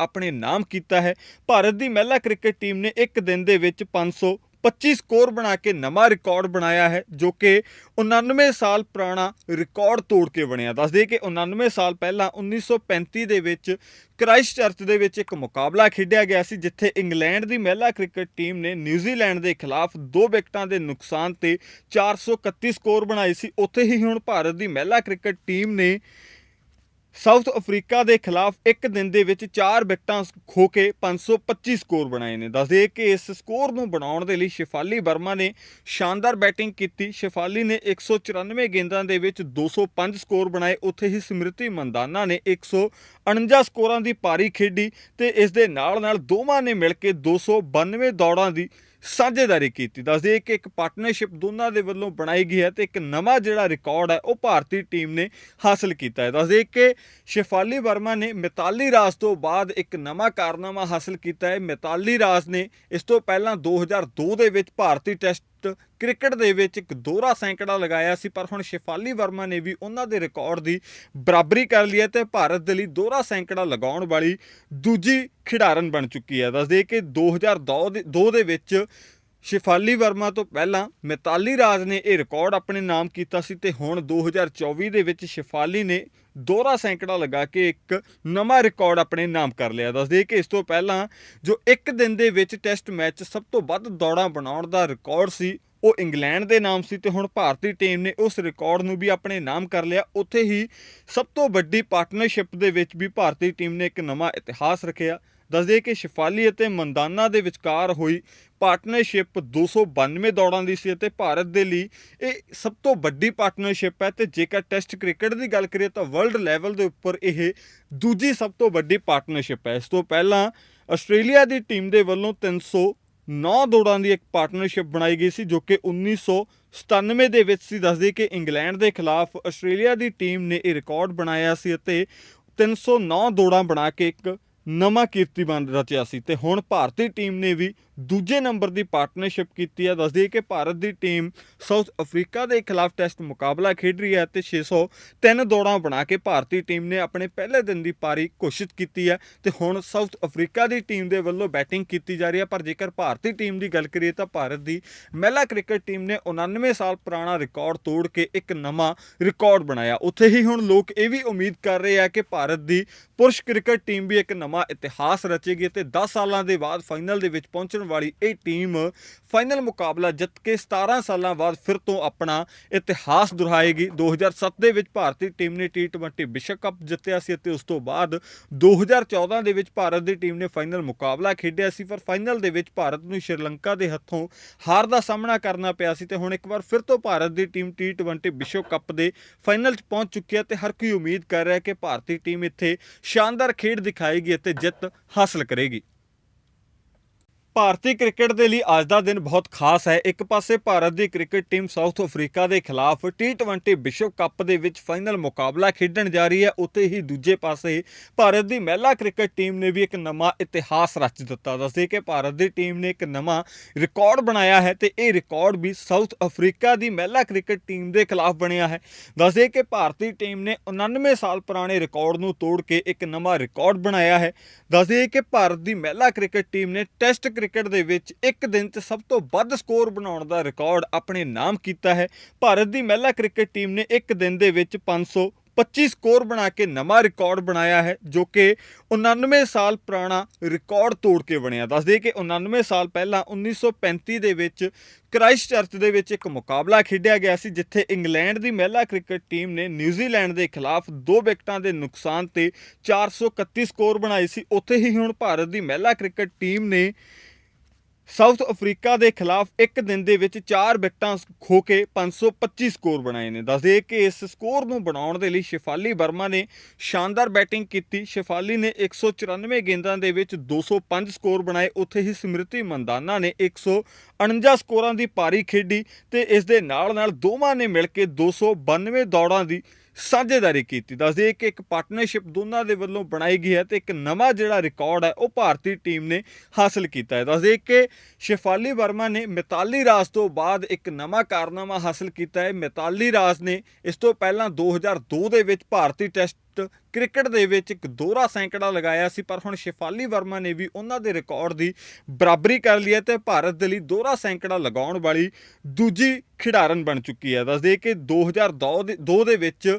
ਆਪਣੇ ਨਾਮ ਕੀਤਾ ਹੈ। ਭਾਰਤ ਦੀ ਮਹਿਲਾ ਕ੍ਰਿਕਟ ਟੀਮ ਨੇ ਇੱਕ ਦਿਨ ਦੇ ਵਿੱਚ 525 ਸਕੋਰ ਬਣਾ ਕੇ ਨਵਾਂ ਰਿਕਾਰਡ ਬਣਾਇਆ ਹੈ, ਜੋ ਕਿ 99 ਸਾਲ ਪੁਰਾਣਾ ਰਿਕਾਰਡ ਤੋੜ ਕੇ ਬਣਿਆ। ਦੱਸਦੇ ਕਿ 99 ਸਾਲ ਪਹਿਲਾਂ 1935 ਦੇ ਵਿੱਚ ਕ੍ਰਾਈਸਟ ਚਰਚ ਦੇ ਵਿੱਚ ਇੱਕ ਮੁਕਾਬਲਾ ਖੇਡਿਆ ਗਿਆ ਸੀ, ਜਿੱਥੇ ਇੰਗਲੈਂਡ ਦੀ ਮਹਿਲਾ ਕ੍ਰਿਕਟ ਟੀਮ ਨੇ ਨਿਊਜ਼ੀਲੈਂਡ ਦੇ ਖਿਲਾਫ ਦੋ ਵਿਕਟਾਂ ਦੇ ਨੁਕਸਾਨ ਤੇ 431 ਸਕੋਰ ਬਣਾਏ ਸੀ। ਉੱਥੇ ਹੀ ਹੁਣ ਭਾਰਤ ਦੀ ਮਹਿਲਾ ਕ੍ਰਿਕਟ ਟੀਮ ਨੇ ਸਾਊਥ ਅਫਰੀਕਾ ਦੇ ਖਿਲਾਫ ਇੱਕ ਦਿਨ ਦੇ ਵਿੱਚ 4 ਵਿਕਟਾਂ ਖੋ ਕੇ 525 ਸਕੋਰ ਬਣਾਏ ਨੇ। ਦੱਸ ਦੱਸਦੇ ਕਿ ਇਸ ਸਕੋਰ ਨੂੰ ਬਣਾਉਣ ਦੇ ਲਈ ਸ਼ਿਫਾਲੀ ਵਰਮਾ ਨੇ ਸ਼ਾਨਦਾਰ ਬੈਟਿੰਗ ਕੀਤੀ। ਸ਼ਿਫਾਲੀ ਨੇ 194 ਗੇਂਦਾਂ ਦੇ ਵਿੱਚ 205 ਸਕੋਰ ਬਣਾਏ। ਉੱਥੇ ਹੀ ਸਮ੍ਰਿਤੀ ਮੰਦਾਨਾ ਨੇ 149 ਸਕੋਰਾਂ ਦੀ ਪਾਰੀ ਖੇਡੀ ਤੇ ਇਸ ਦੇ ਨਾਲ ਨਾਲ ਦੋਵਾਂ ਨੇ ਮਿਲ ਕੇ 292 ਦੌੜਾਂ ਦੀ ਸਾਂਝੇਦਾਰੀ ਕੀਤੀ, ਦੱਸਦੇ ਕਿ ਇੱਕ ਪਾਰਟਨਰਸ਼ਿਪ ਦੋਨਾਂ ਦੇ ਵੱਲੋਂ ਬਣਾਈ ਗਈ ਹੈ ਤੇ ਇੱਕ ਨਵਾਂ ਜਿਹੜਾ ਰਿਕਾਰਡ ਹੈ, ਉਹ ਭਾਰਤੀ ਟੀਮ ਨੇ ਹਾਸਲ ਕੀਤਾ ਹੈ। ਦੱਸਦੇ ਕਿ ਸ਼ਿਫਾਲੀ ਵਰਮਾ ਨੇ ਮਿਤਾਲੀ ਰਾਜ ਤੋਂ ਬਾਅਦ ਇੱਕ ਨਵਾਂ ਕਾਰਨਾਮਾ ਹਾਸਲ ਕੀਤਾ ਹੈ। ਮਿਤਾਲੀ ਰਾਜ ਨੇ ਇਸ ਤੋਂ ਪਹਿਲਾਂ 2002 ਦੇ ਵਿੱਚ ਭਾਰਤੀ ਟੈਸਟ ਕ੍ਰਿਕਟ ਦੇ ਵਿੱਚ ਇੱਕ ਦੋਹਰਾ ਸੈਂਕੜਾ ਲਗਾਇਆ ਸੀ, ਪਰ ਹੁਣ ਸ਼ਿਫਾਲੀ ਵਰਮਾ ਨੇ ਵੀ ਉਹਨਾਂ ਦੇ ਰਿਕਾਰਡ ਦੀ ਬਰਾਬਰੀ ਕਰ ਲਈ ਹੈ ਤੇ ਭਾਰਤ ਦੇ ਲਈ ਦੋਹਰਾ ਸੈਂਕੜਾ ਲਗਾਉਣ ਵਾਲੀ ਦੂਜੀ ਖਿਡਾਰਨ ਬਣ ਚੁੱਕੀ ਹੈ। ਦੱਸਦੇ ਕਿ 2002 ਦੇ 2 ਦੇ ਵਿੱਚ ਸ਼ਿਫਾਲੀ ਵਰਮਾ ਤੋਂ ਪਹਿਲਾਂ ਮਿਤਾਲੀ ਰਾਜ ਨੇ ਇਹ ਰਿਕਾਰਡ ਆਪਣੇ ਨਾਮ ਕੀਤਾ ਸੀ ਤੇ ਹੁਣ 2024 ਦੇ ਵਿੱਚ ਸ਼ਿਫਾਲੀ ਨੇ ਦੋਹਰਾ ਸੈਂਕੜਾ ਲਗਾ ਕੇ ਇੱਕ ਨਵਾਂ ਰਿਕਾਰਡ ਆਪਣੇ ਨਾਮ ਕਰ ਲਿਆ। ਦੱਸਦੇ ਕਿ ਇਸ ਤੋਂ ਪਹਿਲਾਂ ਜੋ ਇੱਕ ਦਿਨ ਦੇ ਵਿੱਚ ਟੈਸਟ ਮੈਚ ਸਭ ਤੋਂ ਵੱਧ ਦੌੜਾਂ ਬਣਾਉਣ ਦਾ ਰਿਕਾਰਡ ਸੀ, ਉਹ ਇੰਗਲੈਂਡ ਦੇ ਨਾਮ ਸੀ ਤੇ ਹੁਣ ਭਾਰਤੀ ਟੀਮ ਨੇ ਉਸ ਰਿਕਾਰਡ ਨੂੰ ਵੀ ਆਪਣੇ ਨਾਮ ਕਰ ਲਿਆ। ਉੱਥੇ ਹੀ ਸਭ ਤੋਂ ਵੱਡੀ ਪਾਰਟਨਰਸ਼ਿਪ ਦੇ ਵਿੱਚ ਵੀ ਭਾਰਤੀ ਟੀਮ ਨੇ ਇੱਕ ਨਵਾਂ ਇਤਿਹਾਸ ਰਖਿਆ। ਦੱਸਦੇ ਕਿ ਸ਼ਿਫਾਲੀ ਅਤੇ ਮੰਦਾਨਾ ਦੇ ਵਿਚਕਾਰ ਹੋਈ ਪਾਰਟਨਰਸ਼ਿਪ 292 ਦੌੜਾਂ ਦੀ ਸੀ ਅਤੇ ਭਾਰਤ ਦੇ ਲਈ ਇਹ ਸਭ ਤੋਂ ਵੱਡੀ ਪਾਰਟਨਰਸ਼ਿਪ ਹੈ ਤੇ ਜੇਕਰ ਟੈਸਟ ਕ੍ਰਿਕਟ ਦੀ ਗੱਲ ਕਰੀਏ ਤਾਂ ਵਰਲਡ ਲੈਵਲ ਦੇ ਉੱਪਰ ਇਹ ਦੂਜੀ ਸਭ ਤੋਂ ਵੱਡੀ ਪਾਰਟਨਰਸ਼ਿਪ ਹੈ। ਇਸ ਤੋਂ ਪਹਿਲਾਂ ਆਸਟ੍ਰੇਲੀਆ ਦੀ ਟੀਮ ਦੇ ਵੱਲੋਂ 309 ਦੌੜਾਂ ਦੀ ਇੱਕ ਪਾਰਟਨਰਸ਼ਿਪ ਬਣਾਈ ਗਈ ਸੀ, ਜੋ ਕਿ 1997 ਦੇ ਵਿੱਚ ਸੀ। ਦੱਸਦੀ ਕਿ ਇੰਗਲੈਂਡ ਦੇ ਖਿਲਾਫ ਆਸਟ੍ਰੇਲੀਆ ਦੀ ਟੀਮ ਨੇ ਇਹ ਰਿਕਾਰਡ ਬਣਾਇਆ ਸੀ ਅਤੇ 309 ਦੌੜਾਂ ਬਣਾ ਕੇ ਇੱਕ ਨਵਾਂ ਕੀਰਤੀਮਾਨ ਰਚਿਆ ਸੀ ਤੇ ਹੁਣ ਭਾਰਤੀ ਟੀਮ ਨੇ ਵੀ ਦੂਜੇ ਨੰਬਰ ਦੀ ਪਾਰਟਨਰਸ਼ਿਪ ਕੀਤੀ ਹੈ। ਦੱਸਦੀ ਕਿ ਭਾਰਤ ਦੀ ਟੀਮ ਸਾਊਥ ਅਫਰੀਕਾ ਦੇ ਖਿਲਾਫ ਟੈਸਟ ਮੁਕਾਬਲਾ ਖੇਡ ਰਹੀ ਹੈ ਤੇ 603 ਦੌੜਾਂ ਬਣਾ ਕੇ ਭਾਰਤੀ ਟੀਮ ਨੇ ਆਪਣੇ ਪਹਿਲੇ ਦਿਨ ਦੀ ਪਾਰੀ ਘੋਸ਼ਿਤ ਕੀਤੀ ਹੈ ਤੇ ਹੁਣ ਸਾਊਥ ਅਫਰੀਕਾ ਦੀ ਟੀਮ ਦੇ ਵੱਲੋਂ ਬੈਟਿੰਗ ਕੀਤੀ ਜਾ ਰਹੀ ਹੈ। ਪਰ ਜੇਕਰ ਭਾਰਤੀ ਟੀਮ ਦੀ ਗੱਲ ਕਰੀਏ ਤਾਂ ਭਾਰਤ ਦੀ ਮਹਿਲਾ ਕ੍ਰਿਕਟ ਟੀਮ ਨੇ 99 ਸਾਲ ਪੁਰਾਣਾ ਰਿਕਾਰਡ ਤੋੜ ਕੇ ਇੱਕ ਨਵਾਂ ਰਿਕਾਰਡ ਬਣਾਇਆ। ਉੱਥੇ ਹੀ ਹੁਣ ਲੋਕ ਇਹ ਵੀ ਉਮੀਦ ਕਰ ਰਹੇ ਆ ਕਿ ਭਾਰਤ ਦੀ ਪੁਰਸ਼ ਕ੍ਰਿਕਟ ਟੀਮ ਵੀ ਇੱਕ ਨਵਾਂ ਇਤਿਹਾਸ ਰਚੇਗੀ ਤੇ 10 ਸਾਲਾਂ ਦੇ ਬਾਅਦ ਫਾਈਨਲ ਦੇ ਵਿੱਚ ਪਹੁੰਚਣ ਵਾਲੀ ਇਹ ਟੀਮ ਫਾਈਨਲ ਮੁਕਾਬਲਾ ਜਿੱਤ ਕੇ 17 ਸਾਲਾਂ ਬਾਅਦ ਫਿਰ ਤੋਂ ਆਪਣਾ ਇਤਿਹਾਸ ਦੁਹਰਾਏਗੀ। 2007 ਦੇ ਵਿੱਚ ਭਾਰਤੀ ਟੀਮ ਨੇ T20 ਵਿਸ਼ਵ ਕੱਪ ਜਿੱਤਿਆ ਸੀ ਅਤੇ ਉਸ ਤੋਂ ਬਾਅਦ 2014 ਦੇ ਵਿੱਚ ਭਾਰਤ ਦੀ ਟੀਮ ਨੇ ਫਾਈਨਲ ਮੁਕਾਬਲਾ ਖੇਡਿਆ ਸੀ, ਪਰ ਫਾਈਨਲ ਦੇ ਵਿੱਚ ਭਾਰਤ ਨੂੰ ਸ਼੍ਰੀਲੰਕਾ ਦੇ ਹੱਥੋਂ ਹਾਰ ਦਾ ਸਾਹਮਣਾ ਕਰਨਾ ਪਿਆ ਸੀ ਤੇ ਹੁਣ ਇੱਕ ਵਾਰ ਫਿਰ ਤੋਂ ਭਾਰਤ ਦੀ ਟੀਮ T20 ਵਿਸ਼ਵ ਕੱਪ ਦੇ ਫਾਈਨਲ 'ਚ ਪਹੁੰਚ ਚੁੱਕੀ ਹੈ ਤੇ ਹਰ ਕੋਈ ਉਮੀਦ ਕਰ ਰਿਹਾ ਹੈ ਕਿ ਭਾਰਤੀ ਟੀਮ ਇੱਥੇ ਸ਼ਾਨਦਾਰ ਖੇਡ ਦਿਖਾਏਗੀ ਅਤੇ ਜਿੱਤ ਹਾਸਲ ਕਰੇਗੀ। ਭਾਰਤੀ ਕ੍ਰਿਕਟ ਦੇ ਲਈ ਅੱਜ ਦਾ ਦਿਨ ਬਹੁਤ ਖਾਸ ਹੈ। ਇੱਕ ਪਾਸੇ ਭਾਰਤ ਦੀ ਕ੍ਰਿਕਟ ਟੀਮ ਸਾਊਥ ਅਫਰੀਕਾ ਦੇ ਖਿਲਾਫ T20 ਵਿਸ਼ਵ ਕੱਪ ਦੇ ਵਿੱਚ ਫਾਈਨਲ ਮੁਕਾਬਲਾ ਖੇਡਣ ਜਾ ਰਹੀ ਹੈ। ਉੱਥੇ ਹੀ ਦੂਜੇ ਪਾਸੇ ਭਾਰਤ ਦੀ ਮਹਿਲਾ ਕ੍ਰਿਕਟ ਟੀਮ ਨੇ ਵੀ ਇੱਕ ਨਵਾਂ ਇਤਿਹਾਸ ਰਚ ਦਿੱਤਾ। ਦੱਸਦੇ ਕਿ ਭਾਰਤ ਦੀ ਟੀਮ ਨੇ ਇੱਕ ਨਵਾਂ ਰਿਕਾਰਡ ਬਣਾਇਆ ਹੈ ਤੇ ਇਹ ਰਿਕਾਰਡ ਵੀ ਸਾਊਥ ਅਫਰੀਕਾ ਦੀ ਮਹਿਲਾ ਕ੍ਰਿਕਟ ਟੀਮ ਦੇ ਖਿਲਾਫ ਬਣਿਆ ਹੈ। ਦੱਸਦੇ ਕਿ ਭਾਰਤੀ ਟੀਮ ਨੇ 99 ਸਾਲ ਪੁਰਾਣੇ ਰਿਕਾਰਡ ਨੂੰ ਤੋੜ ਕੇ ਇੱਕ ਨਵਾਂ ਰਿਕਾਰਡ ਬਣਾਇਆ ਹੈ। ਦੱਸਦੇ ਕਿ ਭਾਰਤ ਦੀ ਮਹਿਲਾ ਕ੍ਰਿਕਟ ਟੀਮ ਨੇ ਟੈਸਟ ਕ੍ਰਿਕਟ ਦੇ ਵਿੱਚ ਇੱਕ ਦਿਨ 'ਚ ਸਭ ਤੋਂ ਵੱਧ ਸਕੋਰ ਬਣਾਉਣ ਦਾ ਰਿਕਾਰਡ ਆਪਣੇ ਨਾਮ ਕੀਤਾ ਹੈ। ਭਾਰਤ ਦੀ ਮਹਿਲਾ ਕ੍ਰਿਕਟ ਟੀਮ ਨੇ ਇੱਕ ਦਿਨ ਦੇ ਵਿੱਚ 525 ਸਕੋਰ ਬਣਾ ਕੇ ਨਵਾਂ ਰਿਕਾਰਡ ਬਣਾਇਆ ਹੈ, ਜੋ ਕਿ 99 ਸਾਲ ਪੁਰਾਣਾ ਰਿਕਾਰਡ ਤੋੜ ਕੇ ਬਣਿਆ। ਦੱਸ ਦੱਸਦੇ ਕਿ 99 ਸਾਲ ਪਹਿਲਾਂ 1935 ਦੇ ਵਿੱਚ ਕ੍ਰਾਈਸਟ ਚਰਚ ਦੇ ਵਿੱਚ ਇੱਕ ਮੁਕਾਬਲਾ ਖੇਡਿਆ ਗਿਆ ਸੀ, ਜਿੱਥੇ ਇੰਗਲੈਂਡ ਦੀ ਮਹਿਲਾ ਕ੍ਰਿਕਟ ਟੀਮ ਨੇ ਨਿਊਜ਼ੀਲੈਂਡ ਦੇ ਖਿਲਾਫ ਦੋ ਵਿਕਟਾਂ ਦੇ ਨੁਕਸਾਨ ਤੇ 431 ਸਕੋਰ ਬਣਾਏ ਸੀ। ਉੱਥੇ ਹੀ ਹੁਣ ਭਾਰਤ ਦੀ ਮਹਿਲਾ ਕ੍ਰਿਕਟ ਟੀਮ ਨੇ ਸਾਊਥ ਅਫਰੀਕਾ ਦੇ ਖਿਲਾਫ ਇੱਕ ਦਿਨ ਦੇ ਵਿੱਚ 4 ਵਿਕਟਾਂ ਖੋ ਕੇ 525 ਸਕੋਰ ਬਣਾਏ ਨੇ। ਦੱਸਦੇ ਕਿ ਇਸ ਸਕੋਰ ਨੂੰ ਬਣਾਉਣ ਦੇ ਲਈ ਸ਼ਿਫਾਲੀ ਵਰਮਾ ਨੇ ਸ਼ਾਨਦਾਰ ਬੈਟਿੰਗ ਕੀਤੀ। ਸ਼ਿਫਾਲੀ ਨੇ 194 ਗੇਂਦਾਂ ਦੇ ਵਿੱਚ 205 ਸਕੋਰ ਬਣਾਏ। ਉੱਥੇ ਹੀ ਸਮ੍ਰਿਤੀ ਮੰਦਾਨਾ ਨੇ 149 ਸਕੋਰਾਂ ਦੀ ਪਾਰੀ ਖੇਡੀ ਤੇ ਇਸ ਦੇ ਨਾਲ ਨਾਲ ਦੋਵਾਂ ਨੇ ਮਿਲ ਕੇ 292 ਦੌੜਾਂ ਦੀ ਸਾਂਝੇਦਾਰੀ ਕੀਤੀ। ਦੱਸਦੇ ਕਿ ਇੱਕ ਪਾਰਟਨਰਸ਼ਿਪ ਦੋਨਾਂ ਦੇ ਵੱਲੋਂ ਬਣਾਈ ਗਈ ਹੈ ਤੇ ਇੱਕ ਨਵਾਂ ਜਿਹੜਾ ਰਿਕਾਰਡ ਹੈ, ਉਹ ਭਾਰਤੀ ਟੀਮ ਨੇ ਹਾਸਲ ਕੀਤਾ ਹੈ। ਦੱਸਦੇ ਕਿ ਸ਼ਿਫਾਲੀ ਵਰਮਾ ਨੇ ਮਿਤਾਲੀ ਰਾਜ ਤੋਂ ਬਾਅਦ ਇੱਕ ਨਵਾਂ ਕਾਰਨਾਮਾ ਹਾਸਲ ਕੀਤਾ ਹੈ। ਮਿਤਾਲੀ ਰਾਜ ਨੇ ਇਸ ਤੋਂ ਪਹਿਲਾਂ 2002 ਦੇ ਵਿੱਚ ਭਾਰਤੀ ਟੈਸਟ ਟੈਸਟ ਕ੍ਰਿਕਟ ਦੇ ਵਿੱਚ ਇੱਕ ਦੋਹਰਾ ਸੈਂਕੜਾ ਲਗਾਇਆ ਸੀ, ਪਰ ਹੁਣ ਸ਼ਿਫਾਲੀ ਵਰਮਾ ਨੇ ਵੀ ਉਹਨਾਂ ਦੇ ਰਿਕਾਰਡ ਦੀ ਬਰਾਬਰੀ ਕਰ ਲਈ ਹੈ ਤੇ ਭਾਰਤ ਦੇ ਲਈ ਦੋਹਰਾ ਸੈਂਕੜਾ ਲਗਾਉਣ ਵਾਲੀ ਦੂਜੀ ਖਿਡਾਰਨ ਬਣ ਚੁੱਕੀ ਹੈ। ਦੱਸਦੇ ਕਿ 2002 ਦੇ ਦੋ, ਦੇ ਵਿੱਚ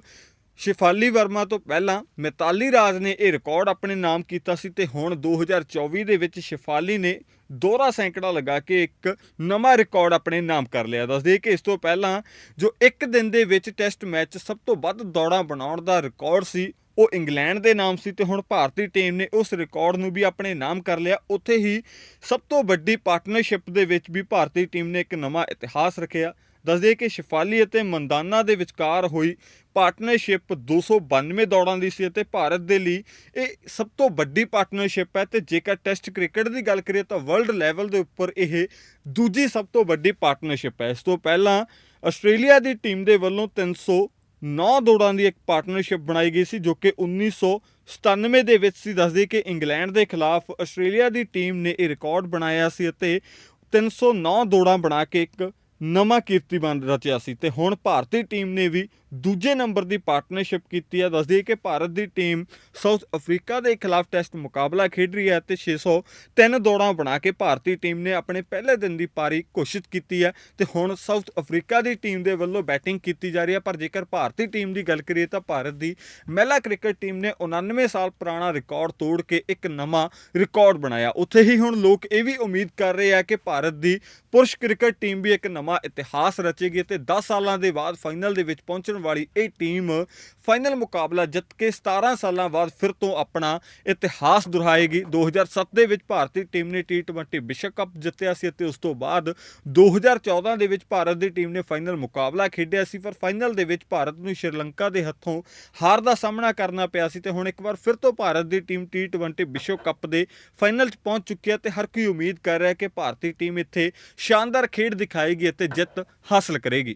ਸ਼ਿਫਾਲੀ ਵਰਮਾ ਤੋਂ ਪਹਿਲਾਂ ਮਿਤਾਲੀ ਰਾਜ ਨੇ ਇਹ ਰਿਕਾਰਡ ਆਪਣੇ ਨਾਮ ਕੀਤਾ ਸੀ ਤੇ ਹੁਣ 2024 ਦੇ ਵਿੱਚ ਸ਼ਿਫਾਲੀ ਨੇ ਦੋਹਰਾ ਸੈਂਕੜਾ ਲਗਾ ਕੇ ਇੱਕ ਨਵਾਂ ਰਿਕਾਰਡ ਆਪਣੇ ਨਾਮ ਕਰ ਲਿਆ। ਦੱਸਦੇ ਕਿ ਇਸ ਤੋਂ ਪਹਿਲਾਂ ਜੋ ਇੱਕ ਦਿਨ ਦੇ ਵਿੱਚ ਟੈਸਟ ਮੈਚ ਸਭ ਤੋਂ ਵੱਧ ਦੌੜਾਂ ਬਣਾਉਣ ਦਾ ਰਿਕਾਰਡ ਸੀ, ਉਹ ਇੰਗਲੈਂਡ ਦੇ ਨਾਮ ਸੀ ਤੇ ਹੁਣ ਭਾਰਤੀ ਟੀਮ ਨੇ ਉਸ ਰਿਕਾਰਡ ਨੂੰ ਵੀ ਆਪਣੇ ਨਾਮ ਕਰ ਲਿਆ। ਉੱਥੇ ਹੀ ਸਭ ਤੋਂ ਵੱਡੀ ਪਾਰਟਨਰਸ਼ਿਪ ਦੇ ਵਿੱਚ ਵੀ ਭਾਰਤੀ ਟੀਮ ਨੇ ਇੱਕ ਨਵਾਂ ਇਤਿਹਾਸ ਰਖਿਆ। ਦੱਸਦੇ ਕਿ ਸ਼ਿਫਾਲੀ ਅਤੇ ਮੰਦਾਨਾ ਦੇ ਵਿਚਕਾਰ ਹੋਈ ਪਾਰਟਨਰਸ਼ਿਪ 292 ਦੌੜਾਂ ਦੀ ਸੀ ਅਤੇ ਭਾਰਤ ਦੇ ਲਈ ਇਹ ਸਭ ਤੋਂ ਵੱਡੀ ਪਾਰਟਨਰਸ਼ਿਪ ਹੈ ਤੇ ਜੇਕਰ ਟੈਸਟ ਕ੍ਰਿਕਟ ਦੀ ਗੱਲ ਕਰੀਏ ਤਾਂ ਵਰਲਡ ਲੈਵਲ ਦੇ ਉੱਪਰ ਇਹ ਦੂਜੀ ਸਭ ਤੋਂ ਵੱਡੀ ਪਾਰਟਨਰਸ਼ਿਪ ਹੈ। ਇਸ ਤੋਂ ਪਹਿਲਾਂ ਆਸਟ੍ਰੇਲੀਆ ਦੀ ਟੀਮ ਦੇ ਵੱਲੋਂ 309 ਦੌੜਾਂ ਦੀ ਇੱਕ ਪਾਰਟਨਰਸ਼ਿਪ ਬਣਾਈ ਗਈ ਸੀ ਜੋ ਕਿ 1997 ਦੇ ਵਿੱਚ ਸੀ। ਦੱਸਦੇ ਕਿ ਇੰਗਲੈਂਡ ਦੇ ਖਿਲਾਫ ਆਸਟ੍ਰੇਲੀਆ ਦੀ ਟੀਮ ਨੇ ਇਹ ਰਿਕਾਰਡ ਬਣਾਇਆ ਸੀ ਅਤੇ 309 ਦੌੜਾਂ ਬਣਾ ਕੇ ਇੱਕ ਨਵਾਂ ਕੀਰਤੀਮਾਨ ਰਚਿਆ ਸੀ ਤੇ ਹੁਣ ਭਾਰਤੀ ਟੀਮ ਨੇ ਵੀ ਦੂਜੇ ਨੰਬਰ ਦੀ ਪਾਰਟਨਰਸ਼ਿਪ ਕੀਤੀ ਹੈ। ਦੱਸਦੀ ਕਿ ਭਾਰਤ ਦੀ ਟੀਮ ਸਾਊਥ ਅਫਰੀਕਾ ਦੇ ਖਿਲਾਫ ਟੈਸਟ ਮੁਕਾਬਲਾ ਖੇਡ ਰਹੀ ਹੈ ਤੇ 603 ਦੌੜਾਂ ਬਣਾ ਕੇ ਭਾਰਤੀ ਟੀਮ ਨੇ ਆਪਣੇ ਪਹਿਲੇ ਦਿਨ ਦੀ ਪਾਰੀ ਘੋਸ਼ਿਤ ਕੀਤੀ ਹੈ ਤੇ ਹੁਣ ਸਾਊਥ ਅਫਰੀਕਾ ਦੀ ਟੀਮ ਦੇ ਵੱਲੋਂ ਬੈਟਿੰਗ ਕੀਤੀ ਜਾ ਰਹੀ ਹੈ। ਪਰ ਜੇਕਰ ਭਾਰਤੀ ਟੀਮ ਦੀ ਗੱਲ ਕਰੀਏ ਤਾਂ ਭਾਰਤ ਦੀ ਮਹਿਲਾ ਕ੍ਰਿਕਟ ਟੀਮ ਨੇ 99 ਸਾਲ ਪੁਰਾਣਾ ਰਿਕਾਰਡ ਤੋੜ ਕੇ ਇੱਕ ਨਵਾਂ ਰਿਕਾਰਡ ਬਣਾਇਆ। ਉੱਥੇ ਹੀ ਹੁਣ ਲੋਕ ਇਹ ਵੀ ਉਮੀਦ ਕਰ ਰਹੇ ਆ ਕਿ ਭਾਰਤ ਦੀ ਪੁਰਸ਼ ਕ੍ਰਿਕਟ ਟੀਮ ਵੀ ਇੱਕ ਨਵਾਂ ਇਤਿਹਾਸ ਰਚੇਗੀ ਤੇ 10 ਸਾਲਾਂ ਦੇ ਬਾਅਦ ਫਾਈਨਲ ਦੇ ਵਿੱਚ ਪਹੁੰਚਣ ਵਾਲੀ ਇਹ ਟੀਮ ਫਾਈਨਲ ਮੁਕਾਬਲਾ ਜਿੱਤ ਕੇ 17 ਸਾਲਾਂ ਬਾਅਦ ਫਿਰ ਤੋਂ ਆਪਣਾ ਇਤਿਹਾਸ ਦੁਹਰਾਏਗੀ। 2007 ਦੇ ਵਿੱਚ ਭਾਰਤੀ ਟੀਮ ਨੇ T20 ਵਿਸ਼ਵ ਕੱਪ ਜਿੱਤਿਆ ਸੀ ਅਤੇ ਉਸ ਤੋਂ ਬਾਅਦ 2014 ਦੇ ਵਿੱਚ ਭਾਰਤ ਦੀ ਟੀਮ ਨੇ ਫਾਈਨਲ ਮੁਕਾਬਲਾ ਖੇਡਿਆ ਸੀ, ਪਰ ਫਾਈਨਲ ਦੇ ਵਿੱਚ ਭਾਰਤ ਨੂੰ ਸ਼੍ਰੀਲੰਕਾ ਦੇ ਹੱਥੋਂ ਹਾਰ ਦਾ ਸਾਹਮਣਾ ਕਰਨਾ ਪਿਆ ਸੀ ਤੇ ਹੁਣ ਇੱਕ ਵਾਰ ਫਿਰ ਤੋਂ ਭਾਰਤ ਦੀ ਟੀਮ T20 ਵਿਸ਼ਵ ਕੱਪ ਦੇ ਫਾਈਨਲ 'ਚ ਪਹੁੰਚ ਚੁੱਕੀ ਹੈ ਤੇ ਹਰ ਕੋਈ ਉਮੀਦ ਕਰ ਰਿਹਾ ਹੈ ਕਿ ਭਾਰਤੀ ਟੀਮ ਇੱਥੇ ਸ਼ਾਨਦਾਰ ਖੇਡ ਦਿਖਾਏਗੀ ਅਤੇ ਜਿੱਤ ਹਾਸਲ ਕਰੇਗੀ।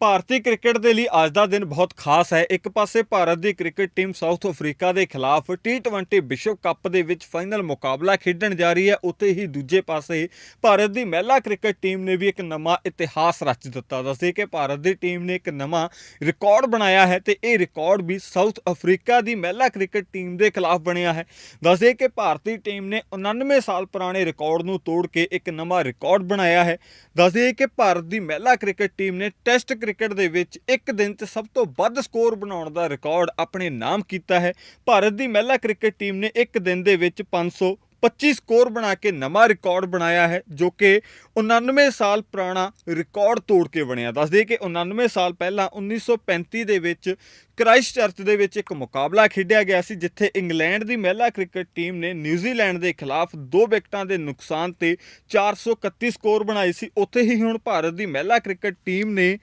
ਭਾਰਤੀ ਕ੍ਰਿਕਟ ਦੇ ਲਈ ਅੱਜ ਦਾ ਦਿਨ ਬਹੁਤ ਖਾਸ ਹੈ। ਇੱਕ ਪਾਸੇ ਭਾਰਤ ਦੀ ਕ੍ਰਿਕਟ ਟੀਮ ਸਾਊਥ ਅਫਰੀਕਾ ਦੇ ਖਿਲਾਫ T20 ਵਿਸ਼ਵ ਕੱਪ ਦੇ ਵਿੱਚ ਫਾਈਨਲ ਮੁਕਾਬਲਾ ਖੇਡਣ ਜਾ ਰਹੀ ਹੈ। ਉੱਥੇ ਹੀ ਦੂਜੇ ਪਾਸੇ ਭਾਰਤ ਦੀ ਮਹਿਲਾ ਕ੍ਰਿਕਟ ਟੀਮ ਨੇ ਵੀ ਇੱਕ ਨਵਾਂ ਇਤਿਹਾਸ ਰਚ ਦਿੱਤਾ। ਦੱਸਦੇ ਕਿ ਭਾਰਤ ਦੀ ਟੀਮ ਨੇ ਇੱਕ ਨਵਾਂ ਰਿਕਾਰਡ ਬਣਾਇਆ ਹੈ ਤੇ ਇਹ ਰਿਕਾਰਡ ਵੀ ਸਾਊਥ ਅਫਰੀਕਾ ਦੀ ਮਹਿਲਾ ਕ੍ਰਿਕਟ ਟੀਮ ਦੇ ਖਿਲਾਫ ਬਣਿਆ ਹੈ। ਦੱਸਦੇ ਕਿ ਭਾਰਤੀ ਟੀਮ ਨੇ 99 ਸਾਲ ਪੁਰਾਣੇ ਰਿਕਾਰਡ ਨੂੰ ਤੋੜ ਕੇ ਇੱਕ ਨਵਾਂ ਰਿਕਾਰਡ ਬਣਾਇਆ ਹੈ। ਦੱਸਦੇ ਕਿ ਭਾਰਤ ਦੀ ਮਹਿਲਾ ਕ੍ਰਿਕਟ ਟੀਮ ਨੇ ਟੈਸਟ ਕ੍ਰਿਕਟ ਦੇ ਵਿੱਚ ਇੱਕ ਦਿਨ 'ਚ ਸਭ ਤੋਂ ਵੱਧ ਸਕੋਰ ਬਣਾਉਣ ਦਾ ਰਿਕਾਰਡ ਆਪਣੇ ਨਾਮ ਕੀਤਾ ਹੈ। ਭਾਰਤ ਦੀ ਮਹਿਲਾ ਕ੍ਰਿਕਟ ਟੀਮ ਨੇ ਇੱਕ ਦਿਨ ਦੇ ਵਿੱਚ 500 25 ਸਕੋਰ ਬਣਾ ਕੇ ਨਵਾਂ ਰਿਕਾਰਡ ਬਣਾਇਆ ਹੈ, ਜੋ ਕਿ 99 ਸਾਲ ਪੁਰਾਣਾ ਰਿਕਾਰਡ ਤੋੜ ਕੇ ਬਣਿਆ। ਦੱਸਦੇ ਕਿ 99 ਸਾਲ ਪਹਿਲਾਂ 1935 ਦੇ ਵਿੱਚ ਕ੍ਰਾਈਸਟ ਚਰਚ ਦੇ ਵਿੱਚ ਇੱਕ ਮੁਕਾਬਲਾ ਖੇਡਿਆ ਗਿਆ ਸੀ, ਜਿੱਥੇ ਇੰਗਲੈਂਡ ਦੀ ਮਹਿਲਾ ਕ੍ਰਿਕਟ ਟੀਮ ਨੇ ਨਿਊਜ਼ੀਲੈਂਡ ਦੇ ਖਿਲਾਫ ਦੋ ਵਿਕਟਾਂ ਦੇ ਨੁਕਸਾਨ ਤੇ 431 ਸਕੋਰ ਬਣਾਏ ਸੀ। ਉੱਥੇ ਹੀ ਹੁਣ ਭਾਰਤ ਦੀ ਮਹਿਲਾ ਕ੍ਰਿਕਟ ਟੀਮ ਨੇ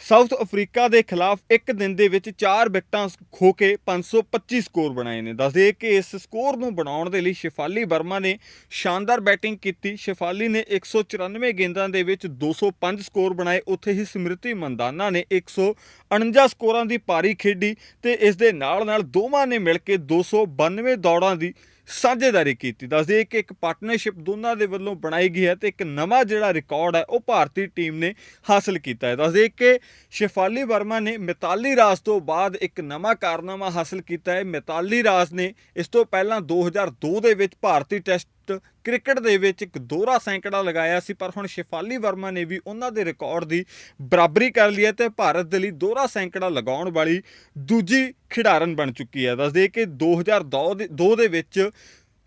ਸਾਊਥ ਅਫਰੀਕਾ ਦੇ ਖਿਲਾਫ ਇੱਕ ਦਿਨ ਦੇ ਵਿੱਚ 4 ਵਿਕਟਾਂ ਖੋ ਕੇ 525 ਸਕੋਰ ਬਣਾਏ ਨੇ। ਦੱਸਦੇ ਕਿ ਇਸ ਸਕੋਰ ਨੂੰ ਬਣਾਉਣ ਦੇ ਲਈ ਸ਼ਿਫਾਲੀ ਵਰਮਾ ਨੇ ਸ਼ਾਨਦਾਰ ਬੈਟਿੰਗ ਕੀਤੀ। ਸ਼ਿਫਾਲੀ ਨੇ 194 ਗੇਂਦਾਂ ਦੇ ਵਿੱਚ 205 ਸਕੋਰ ਬਣਾਏ। ਉੱਥੇ ਹੀ ਸਮ੍ਰਿਤੀ ਮੰਦਾਨਾ ਨੇ 149 ਸਕੋਰਾਂ ਦੀ ਪਾਰੀ ਖੇਡੀ ਤੇ ਇਸ ਦੇ ਨਾਲ ਨਾਲ ਦੋਵਾਂ ਨੇ ਮਿਲ ਕੇ 292 ਦੌੜਾਂ ਦੀ ਸਾਂਝੇਦਾਰੀ ਕੀਤੀ। ਦੱਸਦੇ ਕਿ ਇੱਕ ਪਾਰਟਨਰਸ਼ਿਪ ਦੋਨਾਂ ਦੇ ਵੱਲੋਂ ਬਣਾਈ ਗਈ ਹੈ ਤੇ ਇੱਕ ਨਵਾਂ ਜਿਹੜਾ ਰਿਕਾਰਡ ਹੈ, ਉਹ ਭਾਰਤੀ ਟੀਮ ਨੇ ਹਾਸਲ ਕੀਤਾ ਹੈ। ਦੱਸਦੇ ਕਿ ਸ਼ਿਫਾਲੀ ਵਰਮਾ ਨੇ ਮਿਤਾਲੀ ਰਾਜ ਤੋਂ ਬਾਅਦ ਇੱਕ ਨਵਾਂ ਕਾਰਨਾਮਾ ਹਾਸਲ ਕੀਤਾ ਹੈ। ਮਿਤਾਲੀ ਰਾਜ ਨੇ ਇਸ ਤੋਂ ਪਹਿਲਾਂ 2002 ਦੇ ਵਿੱਚ ਭਾਰਤੀ ਟੈਸਟ ਕ੍ਰਿਕਟ ਦੇ ਵਿੱਚ ਇੱਕ ਦੋਹਰਾ ਸੈਂਕੜਾ ਲਗਾਇਆ ਸੀ, ਪਰ ਹੁਣ ਸ਼ਿਫਾਲੀ ਵਰਮਾ ਨੇ ਵੀ ਉਹਨਾਂ ਦੇ ਰਿਕਾਰਡ ਦੀ ਬਰਾਬਰੀ ਕਰ ਲਈ ਹੈ ਤੇ ਭਾਰਤ ਦੇ ਲਈ ਦੋਹਰਾ ਸੈਂਕੜਾ ਲਗਾਉਣ ਵਾਲੀ ਦੂਜੀ ਖਿਡਾਰਨ ਬਣ ਚੁੱਕੀ ਹੈ। ਦੱਸ ਦੇ ਕਿ 2002 ਦੇ ਦੋ, ਦੇ ਵਿੱਚ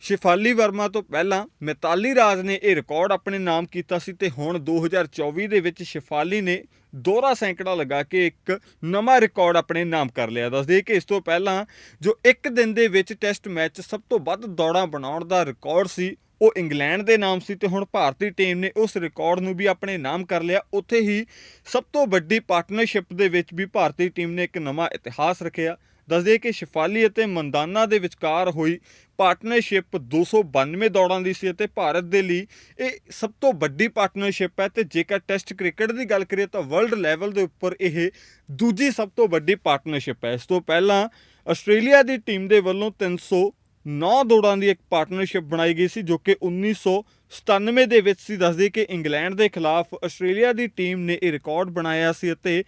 ਸ਼ਿਫਾਲੀ ਵਰਮਾ ਤੋਂ ਪਹਿਲਾਂ ਮਿਤਾਲੀ ਰਾਜ ਨੇ ਇਹ ਰਿਕਾਰਡ ਆਪਣੇ ਨਾਮ ਕੀਤਾ ਸੀ ਤੇ ਹੁਣ 2024 ਦੇ ਵਿੱਚ ਸ਼ਿਫਾਲੀ ਨੇ ਦੋਹਰਾ ਸੈਂਕੜਾ ਲਗਾ ਕੇ ਇੱਕ ਨਵਾਂ ਰਿਕਾਰਡ ਆਪਣੇ ਨਾਮ ਕਰ ਲਿਆ। ਦੱਸਦੇ ਕਿ ਇਸ ਤੋਂ ਪਹਿਲਾਂ ਜੋ ਇੱਕ ਦਿਨ ਦੇ ਵਿੱਚ ਟੈਸਟ ਮੈਚ ਸਭ ਤੋਂ ਵੱਧ ਦੌੜਾਂ ਬਣਾਉਣ ਦਾ ਰਿਕਾਰਡ ਸੀ ਉਹ ਇੰਗਲੈਂਡ ਦੇ ਨਾਮ ਸੀ ਤੇ ਹੁਣ ਭਾਰਤੀ ਟੀਮ ਨੇ ਉਸ ਰਿਕਾਰਡ ਨੂੰ ਵੀ ਆਪਣੇ ਨਾਮ ਕਰ ਲਿਆ। ਉੱਥੇ ਹੀ ਸਭ ਤੋਂ ਵੱਡੀ ਪਾਰਟਨਰਸ਼ਿਪ ਦੇ ਵਿੱਚ ਵੀ ਭਾਰਤੀ ਟੀਮ ਨੇ ਇੱਕ ਨਵਾਂ ਇਤਿਹਾਸ ਰਖਿਆ। ਦੱਸਦੇ ਕਿ ਸ਼ਿਫਾਲੀ ਅਤੇ ਮੰਦਾਨਾ ਦੇ ਵਿਚਕਾਰ ਹੋਈ ਪਾਰਟਨਰਸ਼ਿਪ 292 ਦੌੜਾਂ ਦੀ ਸੀ ਅਤੇ ਭਾਰਤ ਦੇ ਲਈ ਇਹ ਸਭ ਤੋਂ ਵੱਡੀ ਪਾਰਟਨਰਸ਼ਿਪ ਹੈ ਤੇ ਜੇਕਰ ਟੈਸਟ ਕ੍ਰਿਕਟ ਦੀ ਗੱਲ ਕਰੀਏ ਤਾਂ ਵਰਲਡ ਲੈਵਲ ਦੇ ਉੱਪਰ ਇਹ ਦੂਜੀ ਸਭ ਤੋਂ ਵੱਡੀ ਪਾਰਟਨਰਸ਼ਿਪ ਹੈ। ਇਸ ਤੋਂ ਪਹਿਲਾਂ ਆਸਟ੍ਰੇਲੀਆ ਦੀ ਟੀਮ ਦੇ ਵੱਲੋਂ 309 ਦੌੜਾਂ ਦੀ ਇੱਕ ਪਾਰਟਨਰਸ਼ਿਪ ਬਣਾਈ ਗਈ ਸੀ, ਜੋ ਕਿ 1997 ਦੇ ਵਿੱਚ ਸੀ। ਦੱਸਦੇ ਕਿ ਇੰਗਲੈਂਡ ਦੇ ਖਿਲਾਫ ਆਸਟ੍ਰੇਲੀਆ ਦੀ ਟੀਮ ਨੇ ਇਹ ਰਿਕਾਰਡ ਬਣਾਇਆ ਸੀ ਅਤੇ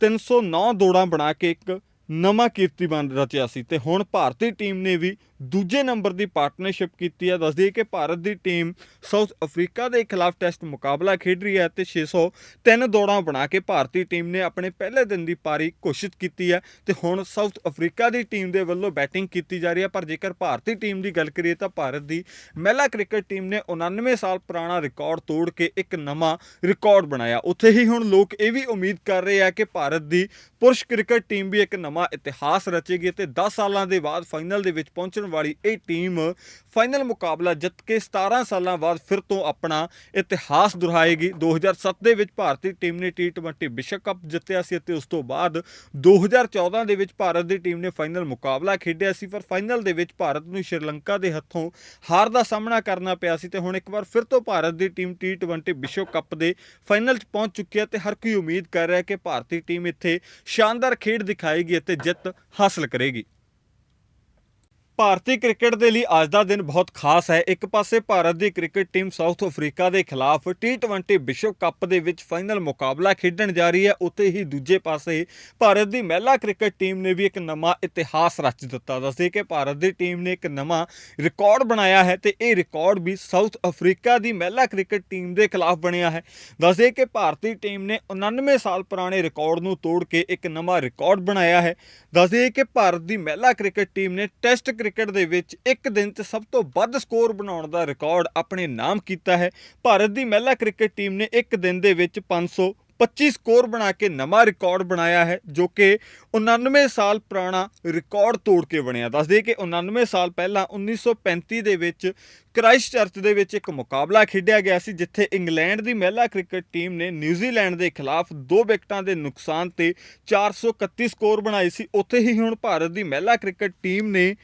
309 ਦੌੜਾਂ ਬਣਾ ਕੇ ਇੱਕ ਨਵਾਂ ਕੀਰਤੀਮਾਨ ਰਚਿਆ ਸੀ। ਤੇ ਹੁਣ ਭਾਰਤੀ ਟੀਮ ਨੇ ਵੀ ਦੂਜੇ ਨੰਬਰ ਦੀ ਪਾਰਟਨਰਸ਼ਿਪ ਕੀਤੀ ਹੈ। ਦੱਸਦੀ ਹੈ ਕਿ ਭਾਰਤ ਦੀ ਟੀਮ ਸਾਊਥ ਅਫਰੀਕਾ ਦੇ ਖਿਲਾਫ ਟੈਸਟ ਮੁਕਾਬਲਾ ਖੇਡ ਰਹੀ ਹੈ ਤੇ 603 ਦੌੜਾਂ ਬਣਾ ਕੇ ਭਾਰਤੀ ਟੀਮ ਨੇ ਆਪਣੇ ਪਹਿਲੇ ਦਿਨ ਦੀ ਪਾਰੀ ਘੋਸ਼ਿਤ ਕੀਤੀ ਹੈ ਤੇ ਹੁਣ ਸਾਊਥ ਅਫਰੀਕਾ ਦੀ ਟੀਮ ਦੇ ਵੱਲੋਂ ਬੈਟਿੰਗ ਕੀਤੀ ਜਾ ਰਹੀ ਹੈ। ਪਰ ਜੇਕਰ ਭਾਰਤੀ ਟੀਮ ਦੀ ਗੱਲ ਕਰੀਏ ਤਾਂ ਭਾਰਤ ਦੀ ਮਹਿਲਾ ਕ੍ਰਿਕਟ ਟੀਮ ਨੇ 99 ਸਾਲ ਪੁਰਾਣਾ ਰਿਕਾਰਡ ਤੋੜ ਕੇ ਇੱਕ ਨਵਾਂ ਰਿਕਾਰਡ ਬਣਾਇਆ। ਉੱਥੇ ਹੀ ਹੁਣ ਲੋਕ ਇਹ ਵੀ ਉਮੀਦ ਕਰ ਰਹੇ ਆ ਕਿ ਭਾਰਤ ਦੀ ਪੁਰਸ਼ ਕ੍ਰਿਕਟ ਟੀਮ ਵੀ ਇੱਕ ਨਵਾਂ ਇਤਿਹਾਸ ਰਚੇਗੀ ਤੇ 10 ਸਾਲਾਂ ਦੇ ਬਾਅਦ ਫਾਈਨਲ ਦੇ ਵਿੱਚ ਪਹੁੰਚਣ ਵਾਲੀ ਇਹ ਟੀਮ ਫਾਈਨਲ ਮੁਕਾਬਲਾ ਜਿੱਤ ਕੇ 17 ਸਾਲਾਂ ਬਾਅਦ ਫਿਰ ਤੋਂ ਆਪਣਾ ਇਤਿਹਾਸ ਦੁਹਰਾਏਗੀ। 2007 ਦੇ ਵਿੱਚ ਭਾਰਤੀ ਟੀਮ ਨੇ T20 ਵਿਸ਼ਵ ਕੱਪ ਜਿੱਤਿਆ ਸੀ ਅਤੇ ਉਸ ਤੋਂ ਬਾਅਦ 2014 ਦੇ ਵਿੱਚ ਭਾਰਤ ਦੀ ਟੀਮ ਨੇ ਫਾਈਨਲ ਮੁਕਾਬਲਾ ਖੇਡਿਆ ਸੀ। ਪਰ ਫਾਈਨਲ ਦੇ ਵਿੱਚ ਭਾਰਤ ਨੂੰ ਸ਼੍ਰੀਲੰਕਾ ਦੇ ਹੱਥੋਂ ਹਾਰ ਦਾ ਸਾਹਮਣਾ ਕਰਨਾ ਪਿਆ ਸੀ ਤੇ ਹੁਣ ਇੱਕ ਵਾਰ ਫਿਰ ਤੋਂ ਭਾਰਤ ਦੀ ਟੀਮ T20 ਵਿਸ਼ਵ ਕੱਪ ਦੇ ਫਾਈਨਲ 'ਚ ਪਹੁੰਚ ਚੁੱਕੀ ਹੈ ਤੇ ਹਰ ਕੋਈ ਉਮੀਦ ਕਰ ਰਿਹਾ ਹੈ ਕਿ ਭਾਰਤੀ ਟੀਮ ਇੱਥੇ ਸ਼ਾਨਦਾਰ ਖੇਡ ਦਿਖਾਏਗੀ ਅਤੇ ਜਿੱਤ ਹਾਸਲ ਕਰੇਗੀ। ਭਾਰਤੀ ਕ੍ਰਿਕਟ ਦੇ ਲਈ ਅੱਜ ਦਾ ਦਿਨ ਬਹੁਤ ਖਾਸ ਹੈ। ਇੱਕ ਪਾਸੇ ਭਾਰਤ ਦੀ ਕ੍ਰਿਕਟ ਟੀਮ ਸਾਊਥ ਅਫਰੀਕਾ ਦੇ ਖਿਲਾਫ T20 ਵਿਸ਼ਵ ਕੱਪ ਦੇ ਵਿੱਚ ਫਾਈਨਲ ਮੁਕਾਬਲਾ ਖੇਡਣ ਜਾ ਰਹੀ ਹੈ। ਉੱਥੇ ਹੀ ਦੂਜੇ ਪਾਸੇ ਭਾਰਤ ਦੀ ਮਹਿਲਾ ਕ੍ਰਿਕਟ ਟੀਮ ਨੇ ਵੀ ਇੱਕ ਨਵਾਂ ਇਤਿਹਾਸ ਰਚ ਦਿੱਤਾ। ਦੱਸਦੇ ਕਿ ਭਾਰਤ ਦੀ ਟੀਮ ਨੇ ਇੱਕ ਨਵਾਂ ਰਿਕਾਰਡ ਬਣਾਇਆ ਹੈ ਤੇ ਇਹ ਰਿਕਾਰਡ ਵੀ ਸਾਊਥ ਅਫਰੀਕਾ ਦੀ ਮਹਿਲਾ ਕ੍ਰਿਕਟ ਟੀਮ ਦੇ ਖਿਲਾਫ ਬਣਿਆ ਹੈ। ਦੱਸਦੇ ਕਿ ਭਾਰਤੀ ਟੀਮ ਨੇ 99 ਸਾਲ ਪੁਰਾਣੇ ਰਿਕਾਰਡ ਨੂੰ ਤੋੜ ਕੇ ਇੱਕ ਨਵਾਂ ਰਿਕਾਰਡ ਬਣਾਇਆ ਹੈ। ਦੱਸਦੇ ਕਿ ਭਾਰਤ ਦੀ ਮਹਿਲਾ ਕ੍ਰਿਕਟ ਟੀਮ ਨੇ ਟੈਸਟ ਕ੍ਰਿਕਟ ਦੇ ਵਿੱਚ ਇੱਕ ਦਿਨ 'ਚ ਸਭ ਤੋਂ ਵੱਧ ਸਕੋਰ ਬਣਾਉਣ ਦਾ ਰਿਕਾਰਡ ਆਪਣੇ ਨਾਮ ਕੀਤਾ ਹੈ। ਭਾਰਤ ਦੀ ਮਹਿਲਾ ਕ੍ਰਿਕਟ ਟੀਮ ਨੇ ਇੱਕ ਦਿਨ ਦੇ ਵਿੱਚ 500 25 ਸਕੋਰ ਬਣਾ ਕੇ ਨਵਾਂ ਰਿਕਾਰਡ ਬਣਾਇਆ ਹੈ, ਜੋ ਕਿ 99 ਸਾਲ ਪੁਰਾਣਾ ਰਿਕਾਰਡ ਤੋੜ ਕੇ ਬਣਿਆ। ਦੱਸਦੇ ਕਿ 99 ਸਾਲ ਪਹਿਲਾਂ 1935 ਦੇ ਵਿੱਚ ਕ੍ਰਾਈਸਟ ਚਰਚ ਦੇ ਵਿੱਚ ਇੱਕ ਮੁਕਾਬਲਾ ਖੇਡਿਆ ਗਿਆ ਸੀ, ਜਿੱਥੇ ਇੰਗਲੈਂਡ ਦੀ ਮਹਿਲਾ ਕ੍ਰਿਕਟ ਟੀਮ ਨੇ ਨਿਊਜ਼ੀਲੈਂਡ ਦੇ ਖਿਲਾਫ ਦੋ ਵਿਕਟਾਂ ਦੇ ਨੁਕਸਾਨ ਤੇ 431 ਸਕੋਰ ਬਣਾਏ ਸੀ। ਉੱਥੇ ਹੀ ਹੁਣ ਭਾਰਤ ਦੀ ਮਹਿਲਾ ਕ੍ਰਿਕਟ ਟੀਮ ਨੇ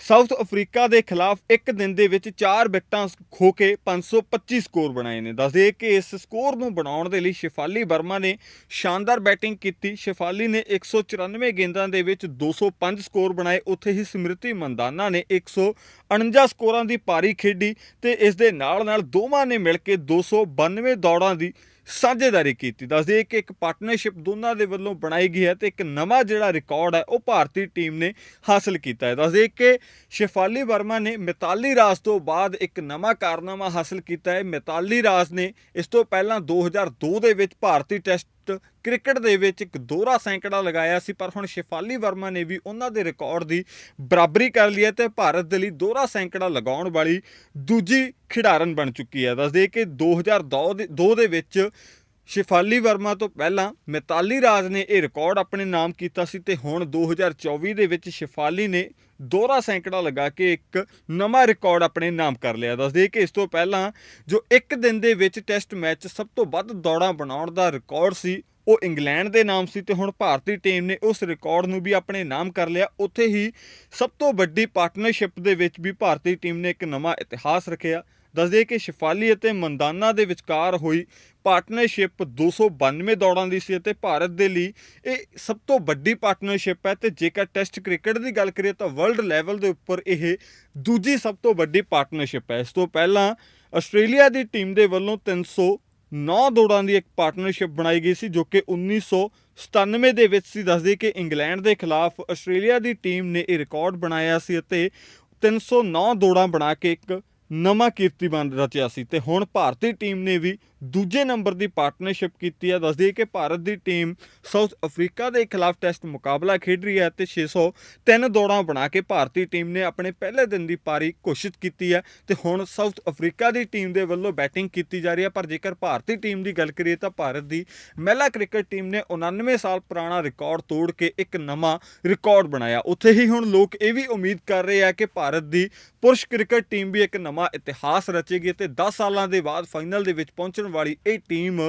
ਸਾਊਥ ਅਫਰੀਕਾ ਦੇ ਖਿਲਾਫ ਇੱਕ ਦਿਨ ਦੇ ਵਿੱਚ 4 ਵਿਕਟਾਂ ਖੋ ਕੇ 525 ਸਕੋਰ ਬਣਾਏ ਨੇ। ਦੱਸ ਦੱਸਦੇ ਕਿ ਇਸ ਸਕੋਰ ਨੂੰ ਬਣਾਉਣ ਦੇ ਲਈ ਸ਼ਿਫਾਲੀ ਵਰਮਾ ਨੇ ਸ਼ਾਨਦਾਰ ਬੈਟਿੰਗ ਕੀਤੀ। ਸ਼ਿਫਾਲੀ ਨੇ 194 ਗੇਂਦਾਂ ਦੇ ਵਿੱਚ 205 ਸਕੋਰ ਬਣਾਏ। ਉੱਥੇ ਹੀ ਸਮ੍ਰਿਤੀ ਮੰਦਾਨਾ ਨੇ 149 ਸਕੋਰਾਂ ਦੀ ਪਾਰੀ ਖੇਡੀ ਤੇ ਇਸ ਦੇ ਨਾਲ ਨਾਲ ਦੋਵਾਂ ਨੇ ਮਿਲ ਕੇ 292 ਦੌੜਾਂ ਦੀ ਸਾਂਝੇਦਾਰੀ ਕੀਤੀ, ਦੱਸਦੇ ਕਿ ਇੱਕ ਪਾਰਟਨਰਸ਼ਿਪ ਦੋਨਾਂ ਦੇ ਵੱਲੋਂ ਬਣਾਈ ਗਈ ਹੈ ਤੇ ਇੱਕ ਨਵਾਂ ਜਿਹੜਾ ਰਿਕਾਰਡ ਹੈ, ਉਹ ਭਾਰਤੀ ਟੀਮ ਨੇ ਹਾਸਲ ਕੀਤਾ ਹੈ। ਦੱਸਦੇ ਕਿ ਸ਼ਿਫਾਲੀ ਵਰਮਾ ਨੇ ਮਿਤਾਲੀ ਰਾਜ ਤੋਂ ਬਾਅਦ ਇੱਕ ਨਵਾਂ ਕਾਰਨਾਮਾ ਹਾਸਲ ਕੀਤਾ ਹੈ। ਮਿਤਾਲੀ ਰਾਜ ਨੇ ਇਸ ਤੋਂ ਪਹਿਲਾਂ 2002 ਦੇ ਵਿੱਚ ਭਾਰਤੀ ਟੈਸਟ ਕ੍ਰਿਕਟ ਦੇ ਵਿੱਚ ਇੱਕ ਦੋਹਰਾ ਸੈਂਕੜਾ ਲਗਾਇਆ ਸੀ, ਪਰ ਹੁਣ ਸ਼ਿਫਾਲੀ ਵਰਮਾ ਨੇ ਵੀ ਉਹਨਾਂ ਦੇ ਰਿਕਾਰਡ ਦੀ ਬਰਾਬਰੀ ਕਰ ਲਈ ਹੈ ਤੇ ਭਾਰਤ ਦੇ ਲਈ ਦੋਹਰਾ ਸੈਂਕੜਾ ਲਗਾਉਣ ਵਾਲੀ ਦੂਜੀ ਖਿਡਾਰਨ ਬਣ ਚੁੱਕੀ ਹੈ। ਦੱਸਦੇ ਕਿ 2002 ਦੇ 2 ਦੇ ਵਿੱਚ ਸ਼ਿਫਾਲੀ ਵਰਮਾ ਤੋਂ ਪਹਿਲਾਂ ਮਿਤਾਲੀ ਰਾਜ ਨੇ ਇਹ ਰਿਕਾਰਡ ਆਪਣੇ ਨਾਮ ਕੀਤਾ ਸੀ ਤੇ ਹੁਣ 2024 ਦੇ ਵਿੱਚ ਸ਼ਿਫਾਲੀ ਨੇ ਦੋਹਰਾ ਸੈਂਕੜਾ ਲਗਾ ਕੇ ਇੱਕ ਨਵਾਂ ਰਿਕਾਰਡ ਆਪਣੇ ਨਾਮ ਕਰ ਲਿਆ। ਦੱਸਦੇ ਕਿ ਇਸ ਤੋਂ ਪਹਿਲਾਂ ਜੋ ਇੱਕ ਦਿਨ ਦੇ ਵਿੱਚ ਟੈਸਟ ਮੈਚ ਸਭ ਤੋਂ ਵੱਧ ਦੌੜਾਂ ਬਣਾਉਣ ਦਾ ਰਿਕਾਰਡ ਸੀ, ਉਹ ਇੰਗਲੈਂਡ ਦੇ ਨਾਮ ਸੀ ਤੇ ਹੁਣ ਭਾਰਤੀ ਟੀਮ ਨੇ ਉਸ ਰਿਕਾਰਡ ਨੂੰ ਵੀ ਆਪਣੇ ਨਾਮ ਕਰ ਲਿਆ। ਉੱਥੇ ਹੀ ਸਭ ਤੋਂ ਵੱਡੀ ਪਾਰਟਨਰਸ਼ਿਪ ਦੇ ਵਿੱਚ ਵੀ ਭਾਰਤੀ ਟੀਮ ਨੇ ਇੱਕ ਨਵਾਂ ਇਤਿਹਾਸ ਰੱਖਿਆ। ਦੱਸਦੇ ਕਿ ਸ਼ਿਫਾਲੀ ਅਤੇ ਮੰਦਾਨਾ ਦੇ ਵਿਚਕਾਰ ਹੋਈ ਪਾਰਟਨਰਸ਼ਿਪ 292 ਦੌੜਾਂ ਦੀ ਸੀ ਅਤੇ ਭਾਰਤ ਦੇ ਲਈ ਇਹ ਸਭ ਤੋਂ ਵੱਡੀ ਪਾਰਟਨਰਸ਼ਿਪ ਹੈ ਤੇ ਜੇਕਰ ਟੈਸਟ ਕ੍ਰਿਕਟ ਦੀ ਗੱਲ ਕਰੀਏ ਤਾਂ ਵਰਲਡ ਲੈਵਲ ਦੇ ਉੱਪਰ ਇਹ ਦੂਜੀ ਸਭ ਤੋਂ ਵੱਡੀ ਪਾਰਟਨਰਸ਼ਿਪ ਹੈ। ਇਸ ਤੋਂ ਪਹਿਲਾਂ ਆਸਟ੍ਰੇਲੀਆ ਦੀ ਟੀਮ ਦੇ ਵੱਲੋਂ 309 ਦੌੜਾਂ ਦੀ ਇੱਕ ਪਾਰਟਨਰਸ਼ਿਪ ਬਣਾਈ ਗਈ ਸੀ, ਜੋ ਕਿ 1997 ਦੇ ਵਿੱਚ ਸੀ। ਦੱਸਦੀ ਕਿ ਇੰਗਲੈਂਡ ਦੇ ਖਿਲਾਫ ਆਸਟ੍ਰੇਲੀਆ ਦੀ ਟੀਮ ਨੇ ਇਹ ਰਿਕਾਰਡ ਬਣਾਇਆ ਸੀ ਅਤੇ 309 ਦੌੜਾਂ ਬਣਾ ਕੇ ਇੱਕ ਨਵਾਂ ਕੀਰਤੀਮਾਨ ਰਚਿਆ ਸੀ ਤੇ ਹੁਣ ਭਾਰਤੀ ਟੀਮ ਨੇ ਵੀ ਦੂਜੇ ਨੰਬਰ ਦੀ ਪਾਰਟਨਰਸ਼ਿਪ ਕੀਤੀ ਹੈ। ਦੱਸਦੀ ਹੈ ਕਿ ਭਾਰਤ ਦੀ ਟੀਮ ਸਾਊਥ ਅਫਰੀਕਾ ਦੇ ਖਿਲਾਫ ਟੈਸਟ ਮੁਕਾਬਲਾ ਖੇਡ ਰਹੀ ਹੈ ਤੇ 603 ਦੌੜਾਂ ਬਣਾ ਕੇ ਭਾਰਤੀ ਟੀਮ ਨੇ ਆਪਣੇ ਪਹਿਲੇ ਦਿਨ ਦੀ ਪਾਰੀ ਘੋਸ਼ਿਤ ਕੀਤੀ ਹੈ ਤੇ ਹੁਣ ਸਾਊਥ ਅਫਰੀਕਾ ਦੀ ਟੀਮ ਦੇ ਵੱਲੋਂ ਬੈਟਿੰਗ ਕੀਤੀ ਜਾ ਰਹੀ ਹੈ। ਪਰ ਜੇਕਰ ਭਾਰਤੀ ਟੀਮ ਦੀ ਗੱਲ ਕਰੀਏ ਤਾਂ ਭਾਰਤ ਦੀ ਮਹਿਲਾ ਕ੍ਰਿਕਟ ਟੀਮ ਨੇ 99 ਸਾਲ ਪੁਰਾਣਾ ਰਿਕਾਰਡ ਤੋੜ ਕੇ ਇੱਕ ਨਵਾਂ ਰਿਕਾਰਡ ਬਣਾਇਆ। ਉੱਥੇ ਹੀ ਹੁਣ ਲੋਕ ਇਹ ਵੀ ਉਮੀਦ ਕਰ ਰਹੇ ਆ ਕਿ ਭਾਰਤ ਦੀ ਪੁਰਸ਼ ਕ੍ਰਿਕਟ ਟੀਮ ਵੀ ਇੱਕ ਨਵਾਂ ਨਵਾਂ ਇਤਿਹਾਸ ਰਚੇਗੀ ਤੇ 10 ਸਾਲਾਂ ਦੇ ਬਾਅਦ ਫਾਈਨਲ ਦੇ ਵਿੱਚ ਪਹੁੰਚਣ ਵਾਲੀ ਇਹ ਟੀਮ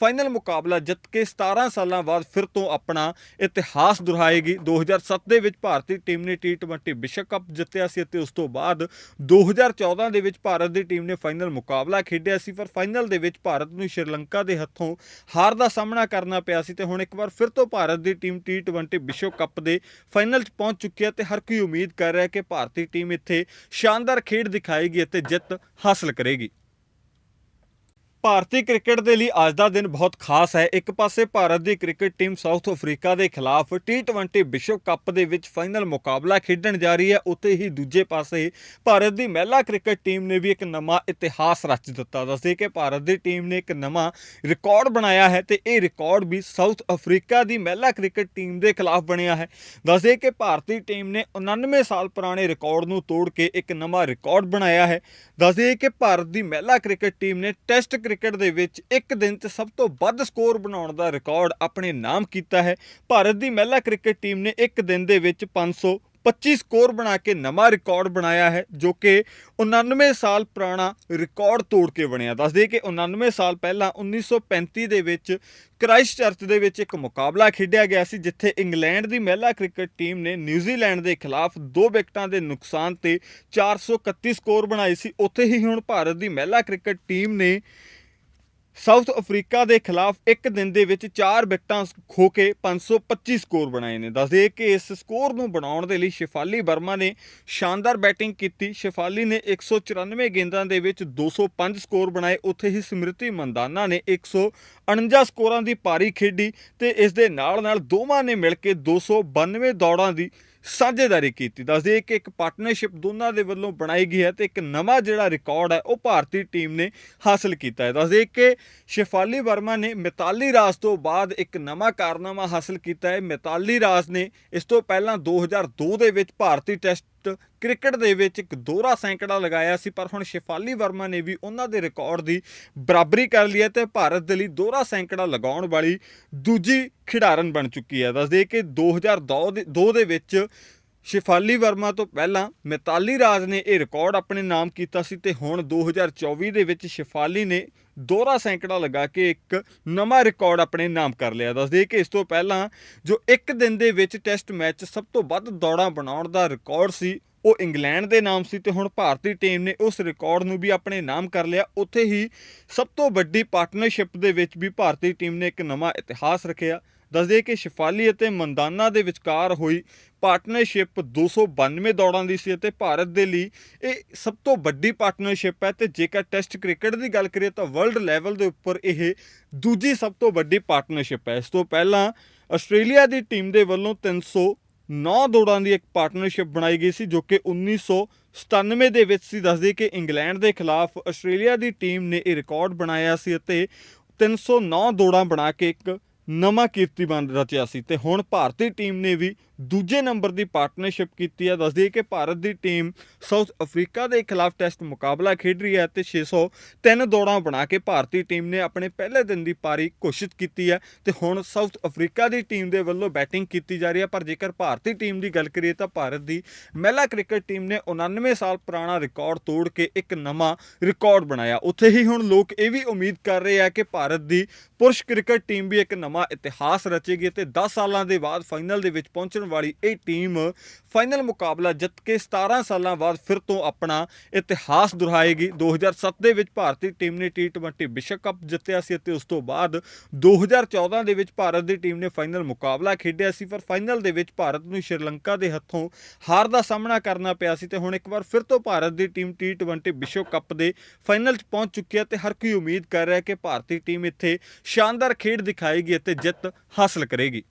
ਫਾਈਨਲ ਮੁਕਾਬਲਾ ਜਿੱਤ ਕੇ 17 ਸਾਲਾਂ ਬਾਅਦ ਫਿਰ ਤੋਂ ਆਪਣਾ ਇਤਿਹਾਸ ਦੁਹਰਾਏਗੀ। 2007 ਦੇ ਵਿੱਚ ਭਾਰਤੀ ਟੀਮ ਨੇ T20 ਵਿਸ਼ਵ ਕੱਪ ਜਿੱਤਿਆ ਸੀ ਅਤੇ ਉਸ ਤੋਂ ਬਾਅਦ 2014 ਦੇ ਵਿੱਚ ਭਾਰਤ ਦੀ ਟੀਮ ਨੇ ਫਾਈਨਲ ਮੁਕਾਬਲਾ ਖੇਡਿਆ ਸੀ, ਪਰ ਫਾਈਨਲ ਦੇ ਵਿੱਚ ਭਾਰਤ ਨੂੰ ਸ਼੍ਰੀਲੰਕਾ ਦੇ ਹੱਥੋਂ ਹਾਰ ਦਾ ਸਾਹਮਣਾ ਕਰਨਾ ਪਿਆ ਸੀ ਤੇ ਹੁਣ ਇੱਕ ਵਾਰ ਫਿਰ ਤੋਂ ਭਾਰਤ ਦੀ ਟੀਮ T20 ਵਿਸ਼ਵ ਕੱਪ ਦੇ ਫਾਈਨਲ 'ਚ ਪਹੁੰਚ ਚੁੱਕੀ ਹੈ ਤੇ ਹਰ ਕੋਈ ਉਮੀਦ ਕਰ ਰਿਹਾ ਹੈ ਕਿ ਭਾਰਤੀ ਟੀਮ ਇੱਥੇ ਸ਼ਾਨਦਾਰ ਖੇਡ ਦਿਖਾਏਗੀ ਅਤੇ ਜਿੱਤ ਹਾਸਲ ਕਰੇਗੀ। ਭਾਰਤੀ ਕ੍ਰਿਕਟ ਦੇ ਲਈ ਅੱਜ ਦਾ ਦਿਨ ਬਹੁਤ ਖਾਸ ਹੈ। ਇੱਕ ਪਾਸੇ ਭਾਰਤ ਦੀ ਕ੍ਰਿਕਟ ਟੀਮ ਸਾਊਥ ਅਫਰੀਕਾ ਦੇ ਖਿਲਾਫ T20 ਵਿਸ਼ਵ ਕੱਪ ਦੇ ਵਿੱਚ ਫਾਈਨਲ ਮੁਕਾਬਲਾ ਖੇਡਣ ਜਾ ਰਹੀ ਹੈ। ਉੱਥੇ ਹੀ ਦੂਜੇ ਪਾਸੇ ਭਾਰਤ ਦੀ ਮਹਿਲਾ ਕ੍ਰਿਕਟ ਟੀਮ ਨੇ ਵੀ ਇੱਕ ਨਵਾਂ ਇਤਿਹਾਸ ਰਚ ਦਿੱਤਾ। ਦੱਸਦੇ ਕਿ ਭਾਰਤ ਦੀ ਟੀਮ ਨੇ ਇੱਕ ਨਵਾਂ ਰਿਕਾਰਡ ਬਣਾਇਆ ਹੈ ਤੇ ਇਹ ਰਿਕਾਰਡ ਵੀ ਸਾਊਥ ਅਫਰੀਕਾ ਦੀ ਮਹਿਲਾ ਕ੍ਰਿਕਟ ਟੀਮ ਦੇ ਖਿਲਾਫ ਬਣਿਆ ਹੈ। ਦੱਸਦੇ ਕਿ ਭਾਰਤੀ ਟੀਮ ਨੇ 99 ਸਾਲ ਪੁਰਾਣੇ ਰਿਕਾਰਡ ਨੂੰ ਤੋੜ ਕੇ ਇੱਕ ਨਵਾਂ ਰਿਕਾਰਡ ਬਣਾਇਆ ਹੈ। ਦੱਸਦੇ ਕਿ ਭਾਰਤ ਦੀ ਮਹਿਲਾ ਕ੍ਰਿਕਟ ਟੀਮ ਨੇ ਟੈਸਟ ਕ੍ਰਿਕਟ ਦੇ ਵਿੱਚ ਇੱਕ ਦਿਨ 'ਚ ਸਭ ਤੋਂ ਵੱਧ ਸਕੋਰ ਬਣਾਉਣ ਦਾ ਰਿਕਾਰਡ ਆਪਣੇ ਨਾਮ ਕੀਤਾ ਹੈ। ਭਾਰਤ ਦੀ ਮਹਿਲਾ ਕ੍ਰਿਕਟ ਟੀਮ ਨੇ ਇੱਕ ਦਿਨ ਦੇ ਵਿੱਚ 500 25 ਸਕੋਰ ਬਣਾ ਕੇ ਨਵਾਂ ਰਿਕਾਰਡ ਬਣਾਇਆ ਹੈ, ਜੋ ਕਿ 99 ਸਾਲ ਪੁਰਾਣਾ ਰਿਕਾਰਡ ਤੋੜ ਕੇ ਬਣਿਆ। ਦੱਸ ਦੱਸਦੇ ਕਿ 99 ਸਾਲ ਪਹਿਲਾਂ 1935 ਦੇ ਵਿੱਚ ਕ੍ਰਾਈਸਟ ਚਰਚ ਦੇ ਵਿੱਚ ਇੱਕ ਮੁਕਾਬਲਾ ਖੇਡਿਆ ਗਿਆ ਸੀ, ਜਿੱਥੇ ਇੰਗਲੈਂਡ ਦੀ ਮਹਿਲਾ ਕ੍ਰਿਕਟ ਟੀਮ ਨੇ ਨਿਊਜ਼ੀਲੈਂਡ ਦੇ ਖਿਲਾਫ ਦੋ ਵਿਕਟਾਂ ਦੇ ਨੁਕਸਾਨ ਤੇ 431 ਸਕੋਰ ਬਣਾਏ ਸੀ। ਉੱਥੇ ਹੀ ਹੁਣ ਭਾਰਤ ਦੀ ਮਹਿਲਾ ਕ੍ਰਿਕਟ ਟੀਮ ਨੇ ਸਾਊਥ ਅਫਰੀਕਾ ਦੇ ਖਿਲਾਫ ਇੱਕ ਦਿਨ ਦੇ ਵਿੱਚ 4 ਵਿਕਟਾਂ ਖੋ ਕੇ 525 ਸਕੋਰ ਬਣਾਏ ਨੇ। ਦੱਸਦੇ ਕਿ ਇਸ ਸਕੋਰ ਨੂੰ ਬਣਾਉਣ ਦੇ ਲਈ ਸ਼ਿਫਾਲੀ ਵਰਮਾ ਨੇ ਸ਼ਾਨਦਾਰ ਬੈਟਿੰਗ ਕੀਤੀ। ਸ਼ਿਫਾਲੀ ਨੇ 194 ਗੇਂਦਾਂ ਦੇ ਵਿੱਚ 205 ਸਕੋਰ ਬਣਾਏ। ਉੱਥੇ ਹੀ ਸਮ੍ਰਿਤੀ ਮੰਦਾਨਾ ਨੇ 149 ਸਕੋਰਾਂ ਦੀ ਪਾਰੀ ਖੇਡੀ ਤੇ ਇਸ ਦੇ ਨਾਲ ਨਾਲ ਦੋਵਾਂ ਨੇ ਮਿਲ ਕੇ 292 ਦੌੜਾਂ ਦੀ ਸਾਂਝੇਦਾਰੀ ਕੀਤੀ। ਦੱਸਦੇ ਕਿ ਇੱਕ ਪਾਰਟਨਰਸ਼ਿਪ ਦੋਨਾਂ ਦੇ ਵੱਲੋਂ ਬਣਾਈ ਗਈ ਹੈ ਤੇ ਇੱਕ ਨਵਾਂ ਜਿਹੜਾ ਰਿਕਾਰਡ ਹੈ, ਉਹ ਭਾਰਤੀ ਟੀਮ ਨੇ ਹਾਸਲ ਕੀਤਾ ਹੈ। ਦੱਸਦੇ ਕਿ ਸ਼ਿਫਾਲੀ ਵਰਮਾ ਨੇ ਮਿਤਾਲੀ ਰਾਜ ਤੋਂ ਬਾਅਦ ਇੱਕ ਨਵਾਂ ਕਾਰਨਾਮਾ ਹਾਸਲ ਕੀਤਾ ਹੈ। ਮਿਤਾਲੀ ਰਾਜ ਨੇ ਇਸ ਤੋਂ ਪਹਿਲਾਂ 2002 ਦੇ ਵਿੱਚ ਭਾਰਤੀ ਟੈਸਟ ਕ੍ਰਿਕਟ ਦੇ ਵਿੱਚ ਇੱਕ ਦੋਹਰਾ ਸੈਂਕੜਾ ਲਗਾਇਆ ਸੀ, ਪਰ ਹੁਣ ਸ਼ਿਫਾਲੀ ਵਰਮਾ ਨੇ ਵੀ ਉਹਨਾਂ ਦੇ ਰਿਕਾਰਡ ਦੀ ਬਰਾਬਰੀ ਕਰ ਲਈ ਹੈ ਤੇ ਭਾਰਤ ਦੇ ਲਈ ਦੋਹਰਾ ਸੈਂਕੜਾ ਲਗਾਉਣ ਵਾਲੀ ਦੂਜੀ ਖਿਡਾਰਨ ਬਣ ਚੁੱਕੀ ਹੈ। ਦੱਸਦੇ ਕਿ 2002 ਦੇ ਦੋ, ਦੇ ਵਿੱਚ ਸ਼ਿਫਾਲੀ ਵਰਮਾ ਤੋਂ ਪਹਿਲਾਂ ਮਿਤਾਲੀ ਰਾਜ ਨੇ ਇਹ ਰਿਕਾਰਡ ਆਪਣੇ ਨਾਮ ਕੀਤਾ ਸੀ ਤੇ ਹੁਣ 2024 ਦੇ ਵਿੱਚ ਸ਼ਿਫਾਲੀ ਨੇ ਦੋਹਰਾ ਸੈਂਕੜਾ ਲਗਾ ਕੇ ਇੱਕ ਨਵਾਂ ਰਿਕਾਰਡ ਆਪਣੇ ਨਾਮ ਕਰ ਲਿਆ। ਦੱਸਦੇ ਕਿ ਇਸ ਤੋਂ ਪਹਿਲਾਂ ਜੋ ਇੱਕ ਦਿਨ ਦੇ ਵਿੱਚ ਟੈਸਟ ਮੈਚ ਸਭ ਤੋਂ ਵੱਧ ਦੌੜਾਂ ਬਣਾਉਣ ਦਾ ਰਿਕਾਰਡ ਸੀ, ਉਹ ਇੰਗਲੈਂਡ ਦੇ ਨਾਮ ਸੀ ਤੇ ਹੁਣ ਭਾਰਤੀ ਟੀਮ ਨੇ ਉਸ ਰਿਕਾਰਡ ਨੂੰ ਵੀ ਆਪਣੇ ਨਾਮ ਕਰ ਲਿਆ। ਉੱਥੇ ਹੀ ਸਭ ਤੋਂ ਵੱਡੀ ਪਾਰਟਨਰਸ਼ਿਪ ਦੇ ਵਿੱਚ ਵੀ ਭਾਰਤੀ ਟੀਮ ਨੇ ਇੱਕ ਨਵਾਂ ਇਤਿਹਾਸ ਰੱਖਿਆ। ਦੱਸਦੇ ਕਿ ਸ਼ਿਫਾਲੀ ਅਤੇ ਮੰਦਾਨਾ ਦੇ ਵਿਚਕਾਰ ਹੋਈ ਪਾਰਟਨਰਸ਼ਿਪ 292 ਦੌੜਾਂ ਦੀ ਸੀ ਅਤੇ ਭਾਰਤ ਦੇ ਲਈ ਇਹ ਸਭ ਤੋਂ ਵੱਡੀ ਪਾਰਟਨਰਸ਼ਿਪ ਹੈ ਤੇ ਜੇਕਰ ਟੈਸਟ ਕ੍ਰਿਕਟ ਦੀ ਗੱਲ ਕਰੀਏ ਤਾਂ ਵਰਲਡ ਲੈਵਲ ਦੇ ਉੱਪਰ ਇਹ ਦੂਜੀ ਸਭ ਤੋਂ ਵੱਡੀ ਪਾਰਟਨਰਸ਼ਿਪ ਹੈ। ਇਸ ਤੋਂ ਪਹਿਲਾਂ ਆਸਟ੍ਰੇਲੀਆ ਦੀ ਟੀਮ ਦੇ ਵੱਲੋਂ 309 ਦੌੜਾਂ ਦੀ ਇੱਕ ਪਾਰਟਨਰਸ਼ਿਪ ਬਣਾਈ ਗਈ ਸੀ ਜੋ ਕਿ 1997 ਦੇ ਵਿੱਚ ਸੀ। ਦੱਸਦੇ ਕਿ ਇੰਗਲੈਂਡ ਦੇ ਖਿਲਾਫ ਆਸਟ੍ਰੇਲੀਆ ਦੀ ਟੀਮ ਨੇ ਇਹ ਰਿਕਾਰਡ ਬਣਾਇਆ ਸੀ ਅਤੇ 309 ਦੌੜਾਂ ਬਣਾ ਕੇ ਇੱਕ ਨਵਾਂ ਕੀਰਤੀਮਾਨ ਰਚਿਆ ਸੀ ਤੇ ਹੁਣ ਭਾਰਤੀ ਟੀਮ ਨੇ ਵੀ ਦੂਜੇ ਨੰਬਰ ਦੀ ਪਾਰਟਨਰਸ਼ਿਪ ਕੀਤੀ ਹੈ। ਦੱਸਦੀ ਹੈ ਕਿ ਭਾਰਤ ਦੀ ਟੀਮ ਸਾਊਥ ਅਫਰੀਕਾ ਦੇ ਖਿਲਾਫ ਟੈਸਟ ਮੁਕਾਬਲਾ ਖੇਡ ਰਹੀ ਹੈ ਤੇ 603 ਦੌੜਾਂ ਬਣਾ ਕੇ ਭਾਰਤੀ ਟੀਮ ਨੇ ਆਪਣੇ ਪਹਿਲੇ ਦਿਨ ਦੀ ਪਾਰੀ ਘੋਸ਼ਿਤ ਕੀਤੀ ਹੈ ਤੇ ਹੁਣ ਸਾਊਥ ਅਫਰੀਕਾ ਦੀ ਟੀਮ ਦੇ ਵੱਲੋਂ ਬੈਟਿੰਗ ਕੀਤੀ ਜਾ ਰਹੀ ਹੈ। ਪਰ ਜੇਕਰ ਭਾਰਤੀ ਟੀਮ ਦੀ ਗੱਲ ਕਰੀਏ ਤਾਂ ਭਾਰਤ ਦੀ ਮਹਿਲਾ ਕ੍ਰਿਕਟ ਟੀਮ ਨੇ 99 ਸਾਲ ਪੁਰਾਣਾ ਰਿਕਾਰਡ ਤੋੜ ਕੇ ਇੱਕ ਨਵਾਂ ਰਿਕਾਰਡ ਬਣਾਇਆ। ਉੱਥੇ ਹੀ ਹੁਣ ਲੋਕ ਇਹ ਵੀ ਉਮੀਦ ਕਰ ਰਹੇ ਆ ਕਿ ਭਾਰਤ ਦੀ ਪੁਰਸ਼ ਕ੍ਰਿਕਟ ਟੀਮ ਵੀ ਇੱਕ ਨਵਾਂ ਇਤਿਹਾਸ ਰਚੇਗੀ ਤੇ 10 ਸਾਲਾਂ ਦੇ ਬਾਅਦ ਫਾਈਨਲ ਦੇ ਵਿੱਚ ਪਹੁੰਚਣ ਵਾਲੀ ਇਹ ਟੀਮ ਫਾਈਨਲ ਮੁਕਾਬਲਾ ਜਿੱਤ ਕੇ 17 ਸਾਲਾਂ ਬਾਅਦ ਫਿਰ ਤੋਂ ਆਪਣਾ ਇਤਿਹਾਸ ਦੁਹਰਾਏਗੀ। 2007 ਦੇ ਵਿੱਚ ਭਾਰਤੀ ਟੀਮ ਨੇ T20 ਵਿਸ਼ਵ ਕੱਪ ਜਿੱਤਿਆ ਸੀ ਅਤੇ ਉਸ ਤੋਂ ਬਾਅਦ 2014 ਦੇ ਵਿੱਚ ਭਾਰਤ ਦੀ ਟੀਮ ਨੇ ਫਾਈਨਲ ਮੁਕਾਬਲਾ ਖੇਡਿਆ ਸੀ, ਪਰ ਫਾਈਨਲ ਦੇ ਵਿੱਚ ਭਾਰਤ ਨੂੰ ਸ਼੍ਰੀਲੰਕਾ ਦੇ ਹੱਥੋਂ ਹਾਰ ਦਾ ਸਾਹਮਣਾ ਕਰਨਾ ਪਿਆ ਸੀ ਤੇ ਹੁਣ ਇੱਕ ਵਾਰ ਫਿਰ ਤੋਂ ਭਾਰਤ ਦੀ ਟੀਮ T20 ਵਿਸ਼ਵ ਕੱਪ ਦੇ ਫਾਈਨਲ 'ਚ ਪਹੁੰਚ ਚੁੱਕੀ ਹੈ ਤੇ ਹਰ ਕੋਈ ਉਮੀਦ ਕਰ ਰਿਹਾ ਹੈ ਕਿ ਭਾਰਤੀ ਟੀਮ ਇੱਥੇ ਸ਼ਾਨਦਾਰ ਖੇਡ ਦਿਖਾਏਗੀ ਅਤੇ ਜਿੱਤ ਹਾਸਲ ਕਰੇਗੀ।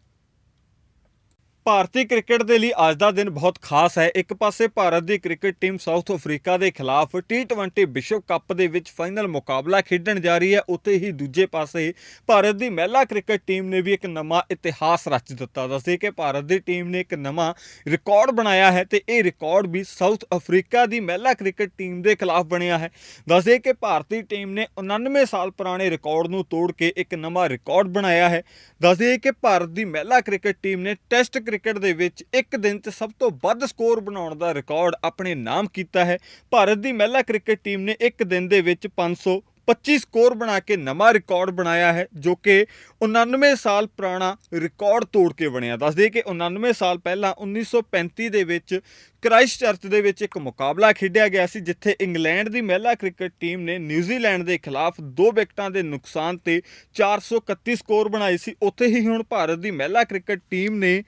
ਭਾਰਤੀ ਕ੍ਰਿਕਟ ਦੇ ਲਈ ਅੱਜ ਦਾ ਦਿਨ ਬਹੁਤ ਖਾਸ ਹੈ। ਇੱਕ ਪਾਸੇ ਭਾਰਤ ਦੀ ਕ੍ਰਿਕਟ ਟੀਮ ਸਾਊਥ ਅਫਰੀਕਾ ਦੇ ਖਿਲਾਫ T20 ਵਿਸ਼ਵ ਕੱਪ ਦੇ ਵਿੱਚ ਫਾਈਨਲ ਮੁਕਾਬਲਾ ਖੇਡਣ ਜਾ ਰਹੀ ਹੈ। ਉੱਥੇ ਹੀ ਦੂਜੇ ਪਾਸੇ ਭਾਰਤ ਦੀ ਮਹਿਲਾ ਕ੍ਰਿਕਟ ਟੀਮ ਨੇ ਵੀ ਇੱਕ ਨਵਾਂ ਇਤਿਹਾਸ ਰਚ ਦਿੱਤਾ। ਦੱਸਦੇ ਕਿ ਭਾਰਤ ਦੀ ਟੀਮ ਨੇ ਇੱਕ ਨਵਾਂ ਰਿਕਾਰਡ ਬਣਾਇਆ ਹੈ ਤੇ ਇਹ ਰਿਕਾਰਡ ਵੀ ਸਾਊਥ ਅਫਰੀਕਾ ਦੀ ਮਹਿਲਾ ਕ੍ਰਿਕਟ ਟੀਮ ਦੇ ਖਿਲਾਫ ਬਣਿਆ ਹੈ। ਦੱਸਦੇ ਕਿ ਭਾਰਤੀ ਟੀਮ ਨੇ 99 ਸਾਲ ਪੁਰਾਣੇ ਰਿਕਾਰਡ ਨੂੰ ਤੋੜ ਕੇ ਇੱਕ ਨਵਾਂ ਰਿਕਾਰਡ ਬਣਾਇਆ ਹੈ। ਦੱਸਦੇ ਕਿ ਭਾਰਤ ਦੀ ਮਹਿਲਾ ਕ੍ਰਿਕਟ ਟੀਮ ਨੇ ਟੈਸਟ ਕ੍ਰਿਕਟ ਦੇ ਵਿੱਚ ਇੱਕ ਦਿਨ 'ਚ ਸਭ ਤੋਂ ਵੱਧ ਸਕੋਰ ਬਣਾਉਣ ਦਾ ਰਿਕਾਰਡ ਆਪਣੇ ਨਾਮ ਕੀਤਾ ਹੈ। ਭਾਰਤ ਦੀ ਮਹਿਲਾ ਕ੍ਰਿਕਟ ਟੀਮ ਨੇ ਇੱਕ ਦਿਨ ਦੇ ਵਿੱਚ 500 25 ਸਕੋਰ ਬਣਾ ਕੇ ਨਵਾਂ ਰਿਕਾਰਡ ਬਣਾਇਆ ਹੈ, ਜੋ ਕਿ 99 ਸਾਲ ਪੁਰਾਣਾ ਰਿਕਾਰਡ ਤੋੜ ਕੇ ਬਣਿਆ। ਦੱਸਦੇ ਕਿ 99 ਸਾਲ ਪਹਿਲਾਂ 1935 ਦੇ ਵਿੱਚ ਕ੍ਰਾਈਸਟ ਚਰਚ ਦੇ ਵਿੱਚ ਇੱਕ ਮੁਕਾਬਲਾ ਖੇਡਿਆ ਗਿਆ ਸੀ, ਜਿੱਥੇ ਇੰਗਲੈਂਡ ਦੀ ਮਹਿਲਾ ਕ੍ਰਿਕਟ ਟੀਮ ਨੇ ਨਿਊਜ਼ੀਲੈਂਡ ਦੇ ਖਿਲਾਫ ਦੋ ਵਿਕਟਾਂ ਦੇ ਨੁਕਸਾਨ ਤੇ 431 ਸਕੋਰ ਬਣਾਈ ਸੀ। ਉੱਥੇ ਹੀ ਹੁਣ ਭਾਰਤ ਦੀ ਮਹਿਲਾ ਕ੍ਰਿਕਟ ਟੀਮ ਨੇ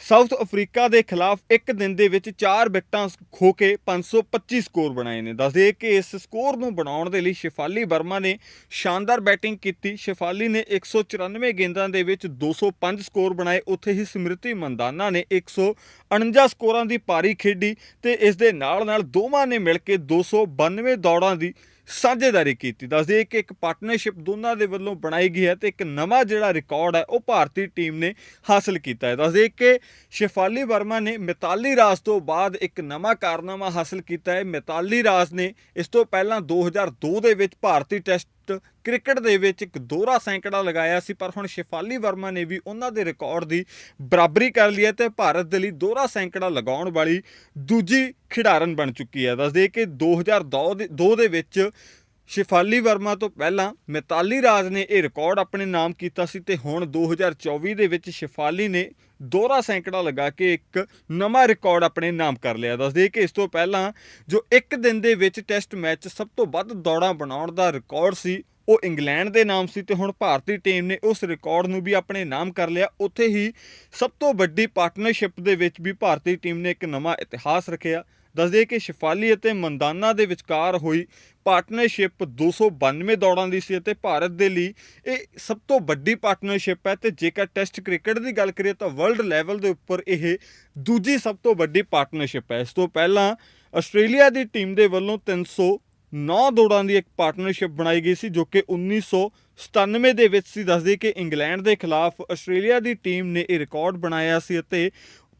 ਸਾਊਥ ਅਫਰੀਕਾ ਦੇ ਖਿਲਾਫ ਇੱਕ ਦਿਨ ਦੇ ਵਿੱਚ 4 ਵਿਕਟਾਂ ਖੋ ਕੇ 525 ਸਕੋਰ ਬਣਾਏ ਨੇ। ਦੱਸਦੇ ਕਿ ਇਸ ਸਕੋਰ ਨੂੰ ਬਣਾਉਣ ਦੇ ਲਈ ਸ਼ਿਫਾਲੀ ਵਰਮਾ ਨੇ ਸ਼ਾਨਦਾਰ ਬੈਟਿੰਗ ਕੀਤੀ। ਸ਼ਿਫਾਲੀ ਨੇ 194 ਗੇਂਦਾਂ ਦੇ ਵਿੱਚ 205 ਸਕੋਰ ਬਣਾਏ। ਉੱਥੇ ਹੀ ਸਮ੍ਰਿਤੀ ਮੰਦਾਨਾ ਨੇ 149 ਸਕੋਰਾਂ ਦੀ ਪਾਰੀ ਖੇਡੀ ਤੇ ਇਸ ਦੇ ਨਾਲ ਨਾਲ ਦੋਵਾਂ ਨੇ ਮਿਲ ਕੇ 292 ਦੌੜਾਂ ਦੀ ਸਾਂਝੇਦਾਰੀ ਕੀਤੀ। ਦੱਸਦੇ ਕਿ ਇੱਕ ਪਾਰਟਨਰਸ਼ਿਪ ਦੋਨਾਂ ਦੇ ਵੱਲੋਂ ਬਣਾਈ ਗਈ ਹੈ ਤੇ ਇੱਕ ਨਵਾਂ ਜਿਹੜਾ ਰਿਕਾਰਡ ਹੈ, ਉਹ ਭਾਰਤੀ ਟੀਮ ਨੇ ਹਾਸਲ ਕੀਤਾ ਹੈ। ਦੱਸਦੇ ਕਿ ਸ਼ਿਫਾਲੀ ਵਰਮਾ ਨੇ ਮਿਤਾਲੀ ਰਾਜ ਤੋਂ ਬਾਅਦ ਇੱਕ ਨਵਾਂ ਕਾਰਨਾਮਾ ਹਾਸਲ ਕੀਤਾ ਹੈ। ਮਿਤਾਲੀ ਰਾਜ ਨੇ ਇਸ ਤੋਂ ਪਹਿਲਾਂ 2002 ਦੇ ਵਿੱਚ ਭਾਰਤੀ ਟੈਸਟ ਕ੍ਰਿਕਟ ਦੇ ਵਿੱਚ ਇੱਕ ਦੋਹਰਾ ਸੈਂਕੜਾ ਲਗਾਇਆ ਸੀ, ਪਰ ਹੁਣ ਸ਼ਿਫਾਲੀ ਵਰਮਾ ਨੇ ਵੀ ਉਹਨਾਂ ਦੇ ਰਿਕਾਰਡ ਦੀ ਬਰਾਬਰੀ ਕਰ ਲਈ ਹੈ ਤੇ ਭਾਰਤ ਦੇ ਲਈ ਦੋਹਰਾ ਸੈਂਕੜਾ ਲਗਾਉਣ ਵਾਲੀ ਦੂਜੀ ਖਿਡਾਰਨ ਬਣ ਚੁੱਕੀ ਹੈ। ਦੱਸ ਦੇ ਕਿ 2002 ਦੇ ਦੋ, ਦੇ ਵਿੱਚ ਸ਼ਿਫਾਲੀ ਵਰਮਾ ਤੋਂ ਪਹਿਲਾਂ ਮਿਤਾਲੀ ਰਾਜ ਨੇ ਇਹ ਰਿਕਾਰਡ ਆਪਣੇ ਨਾਮ ਕੀਤਾ ਸੀ ਤੇ ਹੁਣ 2024 ਦੇ ਵਿੱਚ ਸ਼ਿਫਾਲੀ ਨੇ ਦੋਹਰਾ ਸੈਂਕੜਾ ਲਗਾ ਕੇ ਇੱਕ ਨਵਾਂ ਰਿਕਾਰਡ ਆਪਣੇ ਨਾਮ ਕਰ ਲਿਆ। ਦੱਸਦੇ ਕਿ ਇਸ ਤੋਂ ਪਹਿਲਾਂ ਜੋ ਇੱਕ ਦਿਨ ਦੇ ਵਿੱਚ ਟੈਸਟ ਮੈਚ ਸਭ ਤੋਂ ਵੱਧ ਦੌੜਾਂ ਬਣਾਉਣ ਦਾ ਰਿਕਾਰਡ ਸੀ ਉਹ ਇੰਗਲੈਂਡ ਦੇ ਨਾਮ ਸੀ ਤੇ ਹੁਣ ਭਾਰਤੀ ਟੀਮ ਨੇ ਉਸ ਰਿਕਾਰਡ ਨੂੰ ਵੀ ਆਪਣੇ ਨਾਮ ਕਰ ਲਿਆ। ਉੱਥੇ ਹੀ ਸਭ ਤੋਂ ਵੱਡੀ ਪਾਰਟਨਰਸ਼ਿਪ ਦੇ ਵਿੱਚ ਵੀ ਭਾਰਤੀ ਟੀਮ ਨੇ ਇੱਕ ਨਵਾਂ ਇਤਿਹਾਸ ਰੱਖਿਆ। ਦੱਸਦੇ ਕਿ ਸ਼ਿਫਾਲੀ ਅਤੇ ਮੰਦਾਨਾ ਦੇ ਵਿਚਕਾਰ ਹੋਈ ਪਾਰਟਨਰਸ਼ਿਪ 292 ਦੌੜਾਂ ਦੀ ਸੀ ਅਤੇ ਭਾਰਤ ਦੇ ਲਈ ਇਹ ਸਭ ਤੋਂ ਵੱਡੀ ਪਾਰਟਨਰਸ਼ਿਪ ਹੈ ਤੇ ਜੇਕਰ ਟੈਸਟ ਕ੍ਰਿਕਟ ਦੀ ਗੱਲ ਕਰੀਏ ਤਾਂ ਵਰਲਡ ਲੈਵਲ ਦੇ ਉੱਪਰ ਇਹ ਦੂਜੀ ਸਭ ਤੋਂ ਵੱਡੀ ਪਾਰਟਨਰਸ਼ਿਪ ਹੈ। ਇਸ ਤੋਂ ਪਹਿਲਾਂ ਆਸਟ੍ਰੇਲੀਆ ਦੀ ਟੀਮ ਦੇ ਵੱਲੋਂ 309 ਦੌੜਾਂ ਦੀ ਇੱਕ ਪਾਰਟਨਰਸ਼ਿਪ ਬਣਾਈ ਗਈ ਸੀ, ਜੋ ਕਿ 1997 ਦੇ ਵਿੱਚ ਸੀ। ਦੱਸਦੇ ਕਿ ਇੰਗਲੈਂਡ ਦੇ ਖਿਲਾਫ ਆਸਟ੍ਰੇਲੀਆ ਦੀ ਟੀਮ ਨੇ ਇਹ ਰਿਕਾਰਡ ਬਣਾਇਆ ਸੀ ਅਤੇ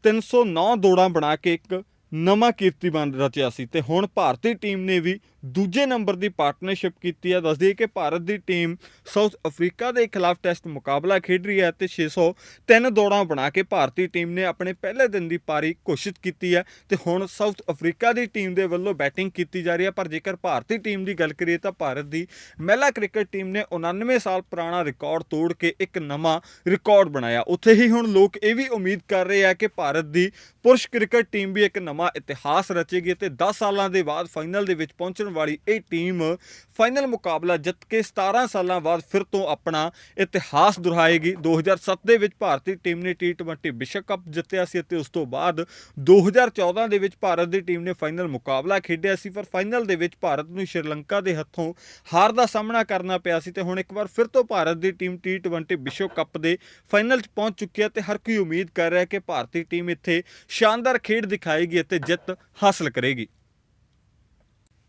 309 ਦੌੜਾਂ ਬਣਾ ਕੇ ਇੱਕ ਨਵਾਂ ਕੀਰਤੀਮਾਨ ਰਚਿਆ ਸੀ। ਤੇ ਹੁਣ ਭਾਰਤੀ ਟੀਮ ਨੇ ਵੀ ਦੂਜੇ ਨੰਬਰ ਦੀ ਪਾਰਟਨਰਸ਼ਿਪ ਕੀਤੀ ਹੈ। ਦੱਸਦੀ ਹੈ ਕਿ ਭਾਰਤ ਦੀ ਟੀਮ ਸਾਊਥ ਅਫਰੀਕਾ ਦੇ ਖਿਲਾਫ ਟੈਸਟ ਮੁਕਾਬਲਾ ਖੇਡ ਰਹੀ ਹੈ ਤੇ 603 ਦੌੜਾਂ ਬਣਾ ਕੇ ਭਾਰਤੀ ਟੀਮ ਨੇ ਆਪਣੇ ਪਹਿਲੇ ਦਿਨ ਦੀ ਪਾਰੀ ਘੋਸ਼ਿਤ ਕੀਤੀ ਹੈ ਤੇ ਹੁਣ ਸਾਊਥ ਅਫਰੀਕਾ ਦੀ ਟੀਮ ਦੇ ਵੱਲੋਂ ਬੈਟਿੰਗ ਕੀਤੀ ਜਾ ਰਹੀ ਹੈ। ਪਰ ਜੇਕਰ ਭਾਰਤੀ ਟੀਮ ਦੀ ਗੱਲ ਕਰੀਏ ਤਾਂ ਭਾਰਤ ਦੀ ਮਹਿਲਾ ਕ੍ਰਿਕਟ ਟੀਮ ਨੇ 99 ਸਾਲ ਪੁਰਾਣਾ ਰਿਕਾਰਡ ਤੋੜ ਕੇ ਇੱਕ ਨਵਾਂ ਰਿਕਾਰਡ ਬਣਾਇਆ। ਉੱਥੇ ਹੀ ਹੁਣ ਲੋਕ ਇਹ ਵੀ ਉਮੀਦ ਕਰ ਰਹੇ ਆ ਕਿ ਭਾਰਤ ਦੀ ਪੁਰਸ਼ ਕ੍ਰਿਕਟ ਟੀਮ ਵੀ ਇੱਕ ਨਵਾਂ ਇਤਿਹਾਸ ਰਚੇਗੀ ਤੇ 10 ਸਾਲਾਂ ਦੇ ਬਾਅਦ ਫਾਈਨਲ ਦੇ ਵਿੱਚ ਪਹੁੰਚਣ ਵਾਲੀ ਇਹ ਟੀਮ ਫਾਈਨਲ ਮੁਕਾਬਲਾ ਜਿੱਤ ਕੇ 17 ਸਾਲਾਂ ਬਾਅਦ ਫਿਰ ਤੋਂ ਆਪਣਾ ਇਤਿਹਾਸ ਦੁਹਰਾਏਗੀ। 2007 ਦੇ ਵਿੱਚ ਭਾਰਤੀ ਟੀਮ ਨੇ T20 ਵਿਸ਼ਵ ਕੱਪ ਜਿੱਤਿਆ ਸੀ ਅਤੇ ਉਸ ਤੋਂ ਬਾਅਦ 2014 ਦੇ ਵਿੱਚ ਭਾਰਤ ਦੀ ਟੀਮ ਨੇ ਫਾਈਨਲ ਮੁਕਾਬਲਾ ਖੇਡਿਆ ਸੀ। ਪਰ ਫਾਈਨਲ ਦੇ ਵਿੱਚ ਭਾਰਤ ਨੂੰ ਸ਼੍ਰੀਲੰਕਾ ਦੇ ਹੱਥੋਂ ਹਾਰ ਦਾ ਸਾਹਮਣਾ ਕਰਨਾ ਪਿਆ ਸੀ ਤੇ ਹੁਣ ਇੱਕ ਵਾਰ ਫਿਰ ਤੋਂ ਭਾਰਤ ਦੀ ਟੀਮ T20 ਵਿਸ਼ਵ ਕੱਪ ਦੇ ਫਾਈਨਲ 'ਚ ਪਹੁੰਚ ਚੁੱਕੀ ਹੈ ਤੇ ਹਰ ਕੋਈ ਉਮੀਦ ਕਰ ਰਿਹਾ ਹੈ ਕਿ ਭਾਰਤੀ ਟੀਮ ਇੱਥੇ ਸ਼ਾਨਦਾਰ ਖੇਡ ਦਿਖਾਏਗੀ ਅਤੇ ਜਿੱਤ ਹਾਸਲ ਕਰੇਗੀ।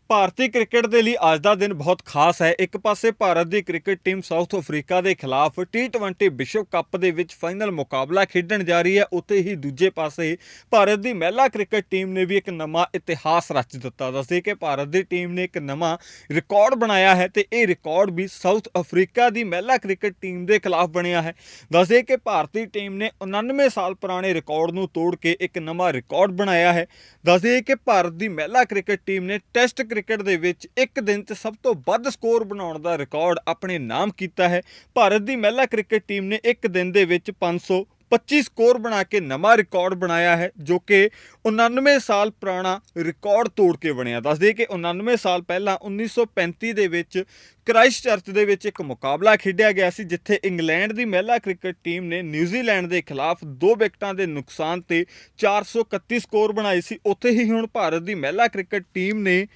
ਭਾਰਤੀ ਕ੍ਰਿਕਟ ਦੇ ਲਈ ਅੱਜ ਦਾ ਦਿਨ ਬਹੁਤ ਖਾਸ ਹੈ। ਇੱਕ ਪਾਸੇ ਭਾਰਤ ਦੀ ਕ੍ਰਿਕਟ ਟੀਮ ਸਾਊਥ ਅਫਰੀਕਾ ਦੇ ਖਿਲਾਫ T20 ਵਿਸ਼ਵ ਕੱਪ ਦੇ ਵਿੱਚ ਫਾਈਨਲ ਮੁਕਾਬਲਾ ਖੇਡਣ ਜਾ ਰਹੀ ਹੈ। ਉੱਥੇ ਹੀ ਦੂਜੇ ਪਾਸੇ ਭਾਰਤ ਦੀ ਮਹਿਲਾ ਕ੍ਰਿਕਟ ਟੀਮ ਨੇ ਵੀ ਇੱਕ ਨਵਾਂ ਇਤਿਹਾਸ ਰਚ ਦਿੱਤਾ। ਦੱਸਦੇ ਕਿ ਭਾਰਤ ਦੀ ਟੀਮ ਨੇ ਇੱਕ ਨਵਾਂ ਰਿਕਾਰਡ ਬਣਾਇਆ ਹੈ ਤੇ ਇਹ ਰਿਕਾਰਡ ਵੀ ਸਾਊਥ ਅਫਰੀਕਾ ਦੀ ਮਹਿਲਾ ਕ੍ਰਿਕਟ ਟੀਮ ਦੇ ਖਿਲਾਫ ਬਣਿਆ ਹੈ। ਦੱਸਦੇ ਕਿ ਭਾਰਤੀ ਟੀਮ ਨੇ 99 ਸਾਲ ਪੁਰਾਣੇ ਰਿਕਾਰਡ ਨੂੰ ਤੋੜ ਕੇ ਇੱਕ ਨਵਾਂ ਰਿਕਾਰਡ ਬਣਾਇਆ ਹੈ। ਦੱਸਦੇ ਕਿ ਭਾਰਤ ਦੀ ਮਹਿਲਾ ਕ੍ਰਿਕਟ ਟੀਮ ਨੇ ਟੈਸਟ ਕ੍ਰਿਕਟ ਦੇ ਵਿੱਚ ਇੱਕ ਦਿਨ 'ਚ ਸਭ ਤੋਂ ਵੱਧ ਸਕੋਰ ਬਣਾਉਣ ਦਾ ਰਿਕਾਰਡ ਆਪਣੇ ਨਾਮ ਕੀਤਾ ਹੈ। ਭਾਰਤ ਦੀ ਮਹਿਲਾ ਕ੍ਰਿਕਟ ਟੀਮ ਨੇ ਇੱਕ ਦਿਨ ਦੇ ਵਿੱਚ 500 25 ਸਕੋਰ ਬਣਾ ਕੇ ਨਵਾਂ ਰਿਕਾਰਡ ਬਣਾਇਆ ਹੈ, ਜੋ ਕਿ 99 ਸਾਲ ਪੁਰਾਣਾ ਰਿਕਾਰਡ ਤੋੜ ਕੇ ਬਣਿਆ। ਦੱਸਦੇ ਕਿ 99 ਸਾਲ ਪਹਿਲਾਂ 1935 ਦੇ ਵਿੱਚ ਕ੍ਰਾਈਸਟ ਚਰਚ ਦੇ ਵਿੱਚ ਇੱਕ ਮੁਕਾਬਲਾ ਖੇਡਿਆ ਗਿਆ ਸੀ, ਜਿੱਥੇ ਇੰਗਲੈਂਡ ਦੀ ਮਹਿਲਾ ਕ੍ਰਿਕਟ ਟੀਮ ਨੇ ਨਿਊਜ਼ੀਲੈਂਡ ਦੇ ਖਿਲਾਫ ਦੋ ਵਿਕਟਾਂ ਦੇ ਨੁਕਸਾਨ ਤੇ 431 ਸਕੋਰ ਬਣਾਏ ਸੀ। ਉੱਥੇ ਹੀ ਹੁਣ ਭਾਰਤ ਦੀ ਮਹਿਲਾ ਕ੍ਰਿਕਟ ਟੀਮ ਨੇ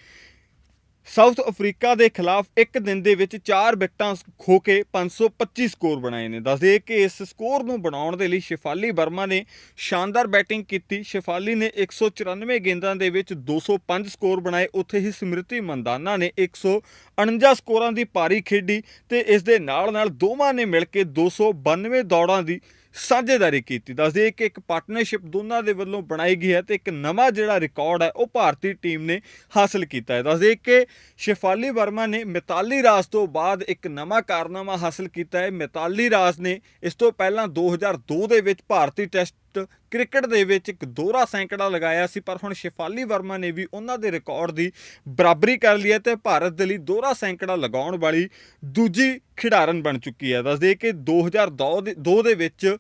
ਸਾਊਥ ਅਫਰੀਕਾ ਦੇ ਖਿਲਾਫ ਇੱਕ ਦਿਨ ਦੇ ਵਿੱਚ 4 ਵਿਕਟਾਂ ਖੋ ਕੇ 525 ਸਕੋਰ ਬਣਾਏ ਨੇ। ਦੱਸਦੇ ਕਿ ਇਸ ਸਕੋਰ ਨੂੰ ਬਣਾਉਣ ਦੇ ਲਈ ਸ਼ਿਫਾਲੀ ਵਰਮਾ ਨੇ ਸ਼ਾਨਦਾਰ ਬੈਟਿੰਗ ਕੀਤੀ। ਸ਼ਿਫਾਲੀ ਨੇ 194 ਗੇਂਦਾਂ ਦੇ ਵਿੱਚ 205 ਸਕੋਰ ਬਣਾਏ। ਉੱਥੇ ਹੀ ਸਮ੍ਰਿਤੀ ਮੰਦਾਨਾ ਨੇ 149 ਸਕੋਰਾਂ ਦੀ ਪਾਰੀ ਖੇਡੀ ਤੇ ਇਸ ਦੇ ਨਾਲ ਨਾਲ ਦੋਵਾਂ ਨੇ ਮਿਲ ਕੇ 292 ਦੌੜਾਂ ਦੀ ਸਾਂਝੇਦਾਰੀ ਕੀਤੀ। ਦੱਸਦੇ ਕਿ ਇੱਕ ਪਾਰਟਨਰਸ਼ਿਪ ਦੋਨਾਂ ਦੇ ਵੱਲੋਂ ਬਣਾਈ ਗਈ ਹੈ ਤੇ ਇੱਕ ਨਵਾਂ ਜਿਹੜਾ ਰਿਕਾਰਡ ਹੈ, ਉਹ ਭਾਰਤੀ ਟੀਮ ਨੇ ਹਾਸਲ ਕੀਤਾ ਹੈ। ਦੱਸਦੇ ਕਿ ਸ਼ਿਫਾਲੀ ਵਰਮਾ ਨੇ ਮਿਤਾਲੀ ਰਾਜ ਤੋਂ ਬਾਅਦ ਇੱਕ ਨਵਾਂ ਕਾਰਨਾਮਾ ਹਾਸਲ ਕੀਤਾ ਹੈ। ਮਿਤਾਲੀ ਰਾਜ ਨੇ ਇਸ ਤੋਂ ਪਹਿਲਾਂ 2002 ਦੇ ਵਿੱਚ ਭਾਰਤੀ ਟੈਸਟ ਕ੍ਰਿਕਟ ਦੇ ਵਿੱਚ ਇੱਕ ਦੋਹਰਾ ਸੈਂਕੜਾ ਲਗਾਇਆ ਸੀ, ਪਰ ਹੁਣ ਸ਼ਿਫਾਲੀ ਵਰਮਾ ਨੇ ਵੀ ਉਹਨਾਂ ਦੇ ਰਿਕਾਰਡ ਦੀ ਬਰਾਬਰੀ ਕਰ ਲਈ ਹੈ ਤੇ ਭਾਰਤ ਦੇ ਲਈ ਦੋਹਰਾ ਸੈਂਕੜਾ ਲਗਾਉਣ ਵਾਲੀ ਦੂਜੀ ਖਿਡਾਰਨ ਬਣ ਚੁੱਕੀ ਹੈ। ਦੱਸਦੇ ਕਿ 2002 ਦੇ ਦੋ ਦੇ ਵਿੱਚ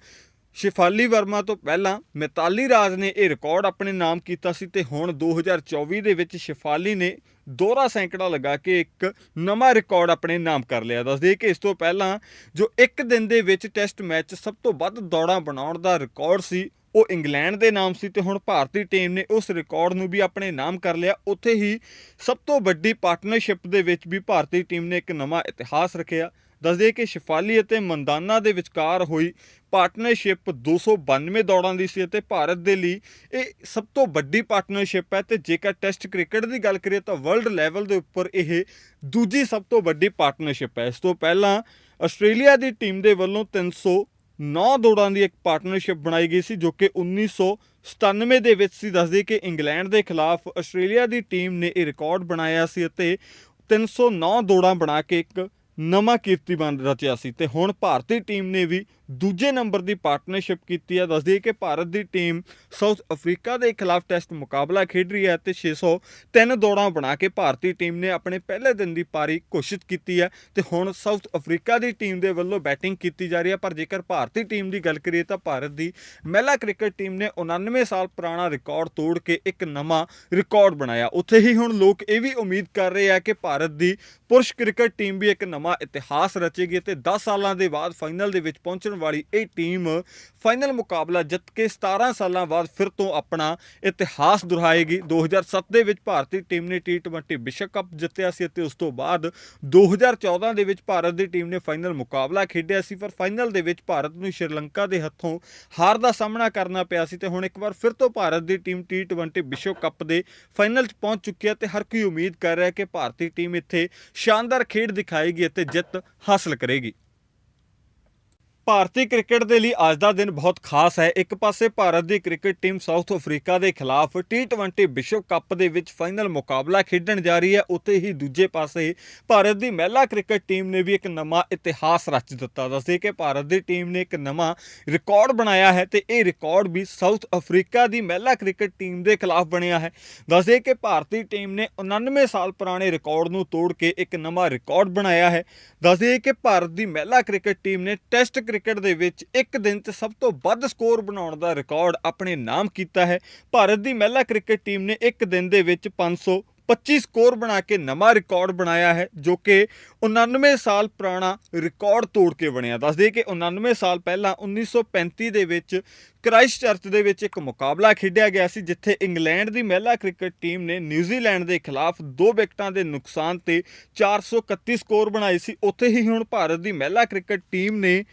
ਸ਼ਿਫਾਲੀ ਵਰਮਾ ਤੋਂ ਪਹਿਲਾਂ ਮਿਤਾਲੀ ਰਾਜ ਨੇ ਇਹ ਰਿਕਾਰਡ ਆਪਣੇ ਨਾਮ ਕੀਤਾ ਸੀ ਤੇ ਹੁਣ 2024 ਦੇ ਵਿੱਚ ਸ਼ਿਫਾਲੀ ਨੇ ਦੋਹਰਾ ਸੈਂਕੜਾ ਲਗਾ ਕੇ ਇੱਕ ਨਵਾਂ ਰਿਕਾਰਡ ਆਪਣੇ ਨਾਮ ਕਰ ਲਿਆ। ਦੱਸਦੇ ਕਿ ਇਸ ਤੋਂ ਪਹਿਲਾਂ ਜੋ ਇੱਕ ਦਿਨ ਦੇ ਵਿੱਚ ਟੈਸਟ ਮੈਚ ਸਭ ਤੋਂ ਵੱਧ ਦੌੜਾਂ ਬਣਾਉਣ ਦਾ ਰਿਕਾਰਡ ਸੀ, ਉਹ ਇੰਗਲੈਂਡ ਦੇ ਨਾਮ ਸੀ ਤੇ ਹੁਣ ਭਾਰਤੀ ਟੀਮ ਨੇ ਉਸ ਰਿਕਾਰਡ ਨੂੰ ਵੀ ਆਪਣੇ ਨਾਮ ਕਰ ਲਿਆ। ਉੱਥੇ ਹੀ ਸਭ ਤੋਂ ਵੱਡੀ ਪਾਰਟਨਰਸ਼ਿਪ ਦੇ ਵਿੱਚ ਵੀ ਭਾਰਤੀ ਟੀਮ ਨੇ ਇੱਕ ਨਵਾਂ ਇਤਿਹਾਸ ਰੱਖਿਆ। ਦੱਸਦੇ ਕਿ ਸ਼ਿਫਾਲੀ ਅਤੇ ਮੰਦਾਨਾ ਦੇ ਵਿਚਕਾਰ ਹੋਈ ਪਾਰਟਨਰਸ਼ਿਪ 292 ਦੌੜਾਂ ਦੀ ਸੀ ਅਤੇ ਭਾਰਤ ਦੇ ਲਈ ਇਹ ਸਭ ਤੋਂ ਵੱਡੀ ਪਾਰਟਨਰਸ਼ਿਪ ਹੈ ਤੇ ਜੇਕਰ ਟੈਸਟ ਕ੍ਰਿਕਟ ਦੀ ਗੱਲ ਕਰੀਏ ਤਾਂ ਵਰਲਡ ਲੈਵਲ ਦੇ ਉੱਪਰ ਇਹ ਦੂਜੀ ਸਭ ਤੋਂ ਵੱਡੀ ਪਾਰਟਨਰਸ਼ਿਪ ਹੈ। ਇਸ ਤੋਂ ਪਹਿਲਾਂ ਆਸਟ੍ਰੇਲੀਆ ਦੀ ਟੀਮ ਦੇ ਵੱਲੋਂ 309 ਦੌੜਾਂ ਦੀ ਇੱਕ ਪਾਰਟਨਰਸ਼ਿਪ ਬਣਾਈ ਗਈ ਸੀ, ਜੋ ਕਿ 1997 ਦੇ ਵਿੱਚ ਸੀ। ਦੱਸਦੇ ਕਿ ਇੰਗਲੈਂਡ ਦੇ ਖਿਲਾਫ ਆਸਟ੍ਰੇਲੀਆ ਦੀ ਟੀਮ ਨੇ ਇਹ ਰਿਕਾਰਡ ਬਣਾਇਆ ਸੀ ਅਤੇ 309 ਦੌੜਾਂ ਬਣਾ ਕੇ ਇੱਕ ਨਵਾਂ ਕੀਰਤੀਮਾਨ ਰਚਿਆ ਸੀ ਤੇ ਹੁਣ ਭਾਰਤੀ ਟੀਮ ਨੇ ਵੀ ਦੂਜੇ ਨੰਬਰ ਦੀ ਪਾਰਟਨਰਸ਼ਿਪ ਕੀਤੀ ਹੈ। ਦੱਸਦੀ ਹੈ ਕਿ ਭਾਰਤ ਦੀ ਟੀਮ ਸਾਊਥ ਅਫਰੀਕਾ ਦੇ ਖਿਲਾਫ ਟੈਸਟ ਮੁਕਾਬਲਾ ਖੇਡ ਰਹੀ ਹੈ ਤੇ 603 ਦੌੜਾਂ ਬਣਾ ਕੇ ਭਾਰਤੀ ਟੀਮ ਨੇ ਆਪਣੇ ਪਹਿਲੇ ਦਿਨ ਦੀ ਪਾਰੀ ਘੋਸ਼ਿਤ ਕੀਤੀ ਹੈ ਤੇ ਹੁਣ ਸਾਊਥ ਅਫਰੀਕਾ ਦੀ ਟੀਮ ਦੇ ਵੱਲੋਂ ਬੈਟਿੰਗ ਕੀਤੀ ਜਾ ਰਹੀ ਹੈ। ਪਰ ਜੇਕਰ ਭਾਰਤੀ ਟੀਮ ਦੀ ਗੱਲ ਕਰੀਏ ਤਾਂ ਭਾਰਤ ਦੀ ਮਹਿਲਾ ਕ੍ਰਿਕਟ ਟੀਮ ਨੇ 99 ਸਾਲ ਪੁਰਾਣਾ ਰਿਕਾਰਡ ਤੋੜ ਕੇ ਇੱਕ ਨਵਾਂ ਰਿਕਾਰਡ ਬਣਾਇਆ। ਉੱਥੇ ਹੀ ਹੁਣ ਲੋਕ ਇਹ ਵੀ ਉਮੀਦ ਕਰ ਰਹੇ ਆ ਕਿ ਭਾਰਤ ਦੀ ਪੁਰਸ਼ ਕ੍ਰਿਕਟ ਟੀਮ ਵੀ ਇੱਕ ਨਵਾਂ ਇਤਿਹਾਸ ਰਚੇਗੀ ਤੇ 10 ਸਾਲਾਂ ਦੇ ਬਾਅਦ ਫਾਈਨਲ ਦੇ ਵਿੱਚ ਪਹੁੰਚਣ ਵਾਲੀ ਇਹ ਟੀਮ ਫਾਈਨਲ ਮੁਕਾਬਲਾ ਜਿੱਤ ਕੇ 17 ਸਾਲਾਂ ਬਾਅਦ ਫਿਰ ਤੋਂ ਆਪਣਾ ਇਤਿਹਾਸ ਦੁਹਰਾਏਗੀ। 2007 ਦੇ ਵਿੱਚ ਭਾਰਤੀ ਟੀਮ ਨੇ T20 ਵਿਸ਼ਵ ਕੱਪ ਜਿੱਤਿਆ ਸੀ ਅਤੇ ਉਸ ਤੋਂ ਬਾਅਦ 2014 ਦੇ ਵਿੱਚ ਭਾਰਤ ਦੀ ਟੀਮ ਨੇ ਫਾਈਨਲ ਮੁਕਾਬਲਾ ਖੇਡਿਆ ਸੀ, ਪਰ ਫਾਈਨਲ ਦੇ ਵਿੱਚ ਭਾਰਤ ਨੂੰ ਸ਼੍ਰੀਲੰਕਾ ਦੇ ਹੱਥੋਂ ਹਾਰ ਦਾ ਸਾਹਮਣਾ ਕਰਨਾ ਪਿਆ ਸੀ ਤੇ ਹੁਣ ਇੱਕ ਵਾਰ ਫਿਰ ਤੋਂ ਭਾਰਤ ਦੀ ਟੀਮ T20 ਵਿਸ਼ਵ ਕੱਪ ਦੇ ਫਾਈਨਲ 'ਚ ਪਹੁੰਚ ਚੁੱਕੀ ਹੈ ਤੇ ਹਰ ਕੋਈ ਉਮੀਦ ਕਰ ਰਿਹਾ ਹੈ ਕਿ ਭਾਰਤੀ ਟੀਮ ਇੱਥੇ ਸ਼ਾਨਦਾਰ ਖੇਡ ਦਿਖਾਏਗੀ ਅਤੇ ਜਿੱਤ ਹਾਸਲ ਕਰੇਗੀ। ਭਾਰਤੀ ਕ੍ਰਿਕਟ ਦੇ ਲਈ ਅੱਜ ਦਾ ਦਿਨ ਬਹੁਤ ਖਾਸ ਹੈ। ਇੱਕ ਪਾਸੇ ਭਾਰਤ ਦੀ ਕ੍ਰਿਕਟ ਟੀਮ ਸਾਊਥ ਅਫਰੀਕਾ ਦੇ ਖਿਲਾਫ T20 ਵਿਸ਼ਵ ਕੱਪ ਦੇ ਵਿੱਚ ਫਾਈਨਲ ਮੁਕਾਬਲਾ ਖੇਡਣ ਜਾ ਰਹੀ ਹੈ। ਉੱਥੇ ਹੀ ਦੂਜੇ ਪਾਸੇ ਭਾਰਤ ਦੀ ਮਹਿਲਾ ਕ੍ਰਿਕਟ ਟੀਮ ਨੇ ਵੀ ਇੱਕ ਨਵਾਂ ਇਤਿਹਾਸ ਰਚ ਦਿੱਤਾ। ਦੱਸਦੇ ਕਿ ਭਾਰਤ ਦੀ ਟੀਮ ਨੇ ਇੱਕ ਨਵਾਂ ਰਿਕਾਰਡ ਬਣਾਇਆ ਹੈ ਤੇ ਇਹ ਰਿਕਾਰਡ ਵੀ ਸਾਊਥ ਅਫਰੀਕਾ ਦੀ ਮਹਿਲਾ ਕ੍ਰਿਕਟ ਟੀਮ ਦੇ ਖਿਲਾਫ ਬਣਿਆ ਹੈ। ਦੱਸਦੇ ਕਿ ਭਾਰਤੀ ਟੀਮ ਨੇ 99 ਸਾਲ ਪੁਰਾਣੇ ਰਿਕਾਰਡ ਨੂੰ ਤੋੜ ਕੇ ਇੱਕ ਨਵਾਂ ਰਿਕਾਰਡ ਬਣਾਇਆ ਹੈ। ਦੱਸਦੇ ਕਿ ਭਾਰਤ ਦੀ ਮਹਿਲਾ ਕ੍ਰਿਕਟ ਟੀਮ ਨੇ ਟੈਸਟ ਕ੍ਰਿਕਟ ਦੇ ਵਿੱਚ ਇੱਕ ਦਿਨ 'ਚ ਸਭ ਤੋਂ ਵੱਧ ਸਕੋਰ ਬਣਾਉਣ ਦਾ ਰਿਕਾਰਡ ਆਪਣੇ ਨਾਮ ਕੀਤਾ ਹੈ। ਭਾਰਤ ਦੀ ਮਹਿਲਾ ਕ੍ਰਿਕਟ ਟੀਮ ਨੇ ਇੱਕ ਦਿਨ ਦੇ ਵਿੱਚ 500 25 ਸਕੋਰ ਬਣਾ ਕੇ ਨਵਾਂ ਰਿਕਾਰਡ ਬਣਾਇਆ ਹੈ, ਜੋ ਕਿ 99 ਸਾਲ ਪੁਰਾਣਾ ਰਿਕਾਰਡ ਤੋੜ ਕੇ ਬਣਿਆ। ਦੱਸਦੇ ਕਿ 99 ਸਾਲ ਪਹਿਲਾਂ 1935 ਦੇ ਵਿੱਚ ਕ੍ਰਾਈਸਟ ਚਰਚ ਦੇ ਵਿੱਚ ਇੱਕ ਮੁਕਾਬਲਾ ਖੇਡਿਆ ਗਿਆ ਸੀ, ਜਿੱਥੇ ਇੰਗਲੈਂਡ ਦੀ ਮਹਿਲਾ ਕ੍ਰਿਕਟ ਟੀਮ ਨੇ ਨਿਊਜ਼ੀਲੈਂਡ ਦੇ ਖਿਲਾਫ ਦੋ ਵਿਕਟਾਂ ਦੇ ਨੁਕਸਾਨ ਤੇ 431 ਸਕੋਰ ਬਣਾਏ ਸੀ। ਉੱਥੇ ਹੀ ਹੁਣ ਭਾਰਤ ਦੀ ਮਹਿਲਾ ਕ੍ਰਿਕਟ ਟੀਮ ਨੇ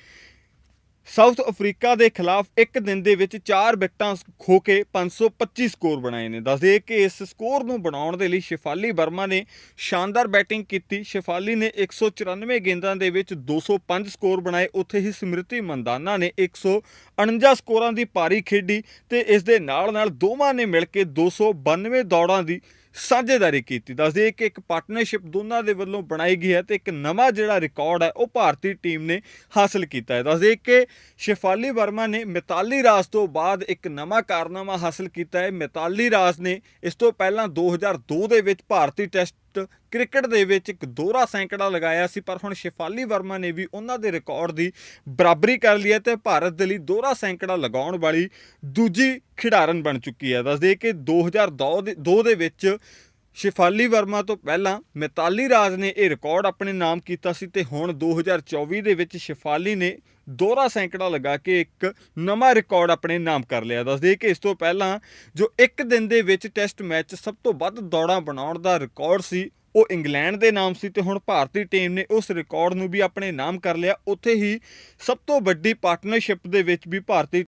ਸਾਊਥ ਅਫਰੀਕਾ ਦੇ ਖਿਲਾਫ ਇੱਕ ਦਿਨ ਦੇ ਵਿੱਚ 4 ਵਿਕਟਾਂ ਖੋ ਕੇ 525 ਸਕੋਰ ਬਣਾਏ ਨੇ। ਦੱਸ ਦੱਸਦੇ ਕਿ ਇਸ ਸਕੋਰ ਨੂੰ ਬਣਾਉਣ ਦੇ ਲਈ ਸ਼ਿਫਾਲੀ ਵਰਮਾ ਨੇ ਸ਼ਾਨਦਾਰ ਬੈਟਿੰਗ ਕੀਤੀ। ਸ਼ਿਫਾਲੀ ਨੇ 194 ਗੇਂਦਾਂ ਦੇ ਵਿੱਚ 205 ਸਕੋਰ ਬਣਾਏ। ਉੱਥੇ ਹੀ ਸਮ੍ਰਿਤੀ ਮੰਦਾਨਾ ਨੇ 149 ਸਕੋਰਾਂ ਦੀ ਪਾਰੀ ਖੇਡੀ ਤੇ ਇਸ ਦੇ ਨਾਲ ਨਾਲ ਦੋਵਾਂ ਨੇ ਮਿਲ ਕੇ 292 ਦੌੜਾਂ ਦੀ ਸਾਂਝੇਦਾਰੀ ਕੀਤੀ, ਦੱਸਦੇ ਕਿ ਇੱਕ ਪਾਰਟਨਰਸ਼ਿਪ ਦੋਨਾਂ ਦੇ ਵੱਲੋਂ ਬਣਾਈ ਗਈ ਹੈ ਤੇ ਇੱਕ ਨਵਾਂ ਜਿਹੜਾ ਰਿਕਾਰਡ ਹੈ, ਉਹ ਭਾਰਤੀ ਟੀਮ ਨੇ ਹਾਸਲ ਕੀਤਾ ਹੈ। ਦੱਸਦੇ ਕਿ ਸ਼ਿਫਾਲੀ ਵਰਮਾ ਨੇ ਮਿਤਾਲੀ ਰਾਜ ਤੋਂ ਬਾਅਦ ਇੱਕ ਨਵਾਂ ਕਾਰਨਾਮਾ ਹਾਸਲ ਕੀਤਾ ਹੈ। ਮਿਤਾਲੀ ਰਾਜ ਨੇ ਇਸ ਤੋਂ ਪਹਿਲਾਂ 2002 ਦੇ ਵਿੱਚ ਭਾਰਤੀ ਟੈਸਟ ਕ੍ਰਿਕਟ ਦੇ ਵਿੱਚ ਇੱਕ ਦੋਹਰਾ ਸੈਂਕੜਾ ਲਗਾਇਆ ਸੀ, ਪਰ ਹੁਣ ਸ਼ਿਫਾਲੀ ਵਰਮਾ ਨੇ ਵੀ ਉਹਨਾਂ ਦੇ ਰਿਕਾਰਡ ਦੀ ਬਰਾਬਰੀ ਕਰ ਲਈ ਹੈ ਤੇ ਭਾਰਤ ਦੇ ਲਈ ਦੋਹਰਾ ਸੈਂਕੜਾ ਲਗਾਉਣ ਵਾਲੀ ਦੂਜੀ ਖਿਡਾਰਨ ਬਣ ਚੁੱਕੀ ਹੈ। ਦੱਸਦੇ ਕਿ 2002 ਦੇ 2 ਦੇ ਵਿੱਚ ਸ਼ਿਫਾਲੀ ਵਰਮਾ ਤੋਂ ਪਹਿਲਾਂ ਮਿਤਾਲੀ ਰਾਜ ਨੇ ਇਹ ਰਿਕਾਰਡ ਆਪਣੇ ਨਾਮ ਕੀਤਾ ਸੀ ਤੇ ਹੁਣ 2024 ਦੇ ਵਿੱਚ ਸ਼ਿਫਾਲੀ ਨੇ ਦੋਹਰਾ ਸੈਂਕੜਾ ਲਗਾ ਕੇ ਇੱਕ ਨਵਾਂ ਰਿਕਾਰਡ ਆਪਣੇ ਨਾਮ ਕਰ ਲਿਆ। ਦੱਸਦੇ ਕਿ ਇਸ ਤੋਂ ਪਹਿਲਾਂ ਜੋ ਇੱਕ ਦਿਨ ਦੇ ਵਿੱਚ ਟੈਸਟ ਮੈਚ ਸਭ ਤੋਂ ਵੱਧ ਦੌੜਾਂ ਬਣਾਉਣ ਦਾ ਰਿਕਾਰਡ ਸੀ, ਉਹ ਇੰਗਲੈਂਡ ਦੇ ਨਾਮ ਸੀ ਤੇ ਹੁਣ ਭਾਰਤੀ ਟੀਮ ਨੇ ਉਸ ਰਿਕਾਰਡ ਨੂੰ ਵੀ ਆਪਣੇ ਨਾਮ ਕਰ ਲਿਆ। ਉੱਥੇ ਹੀ ਸਭ ਤੋਂ ਵੱਡੀ ਪਾਰਟਨਰਸ਼ਿਪ ਦੇ ਵਿੱਚ ਵੀ ਭਾਰਤੀ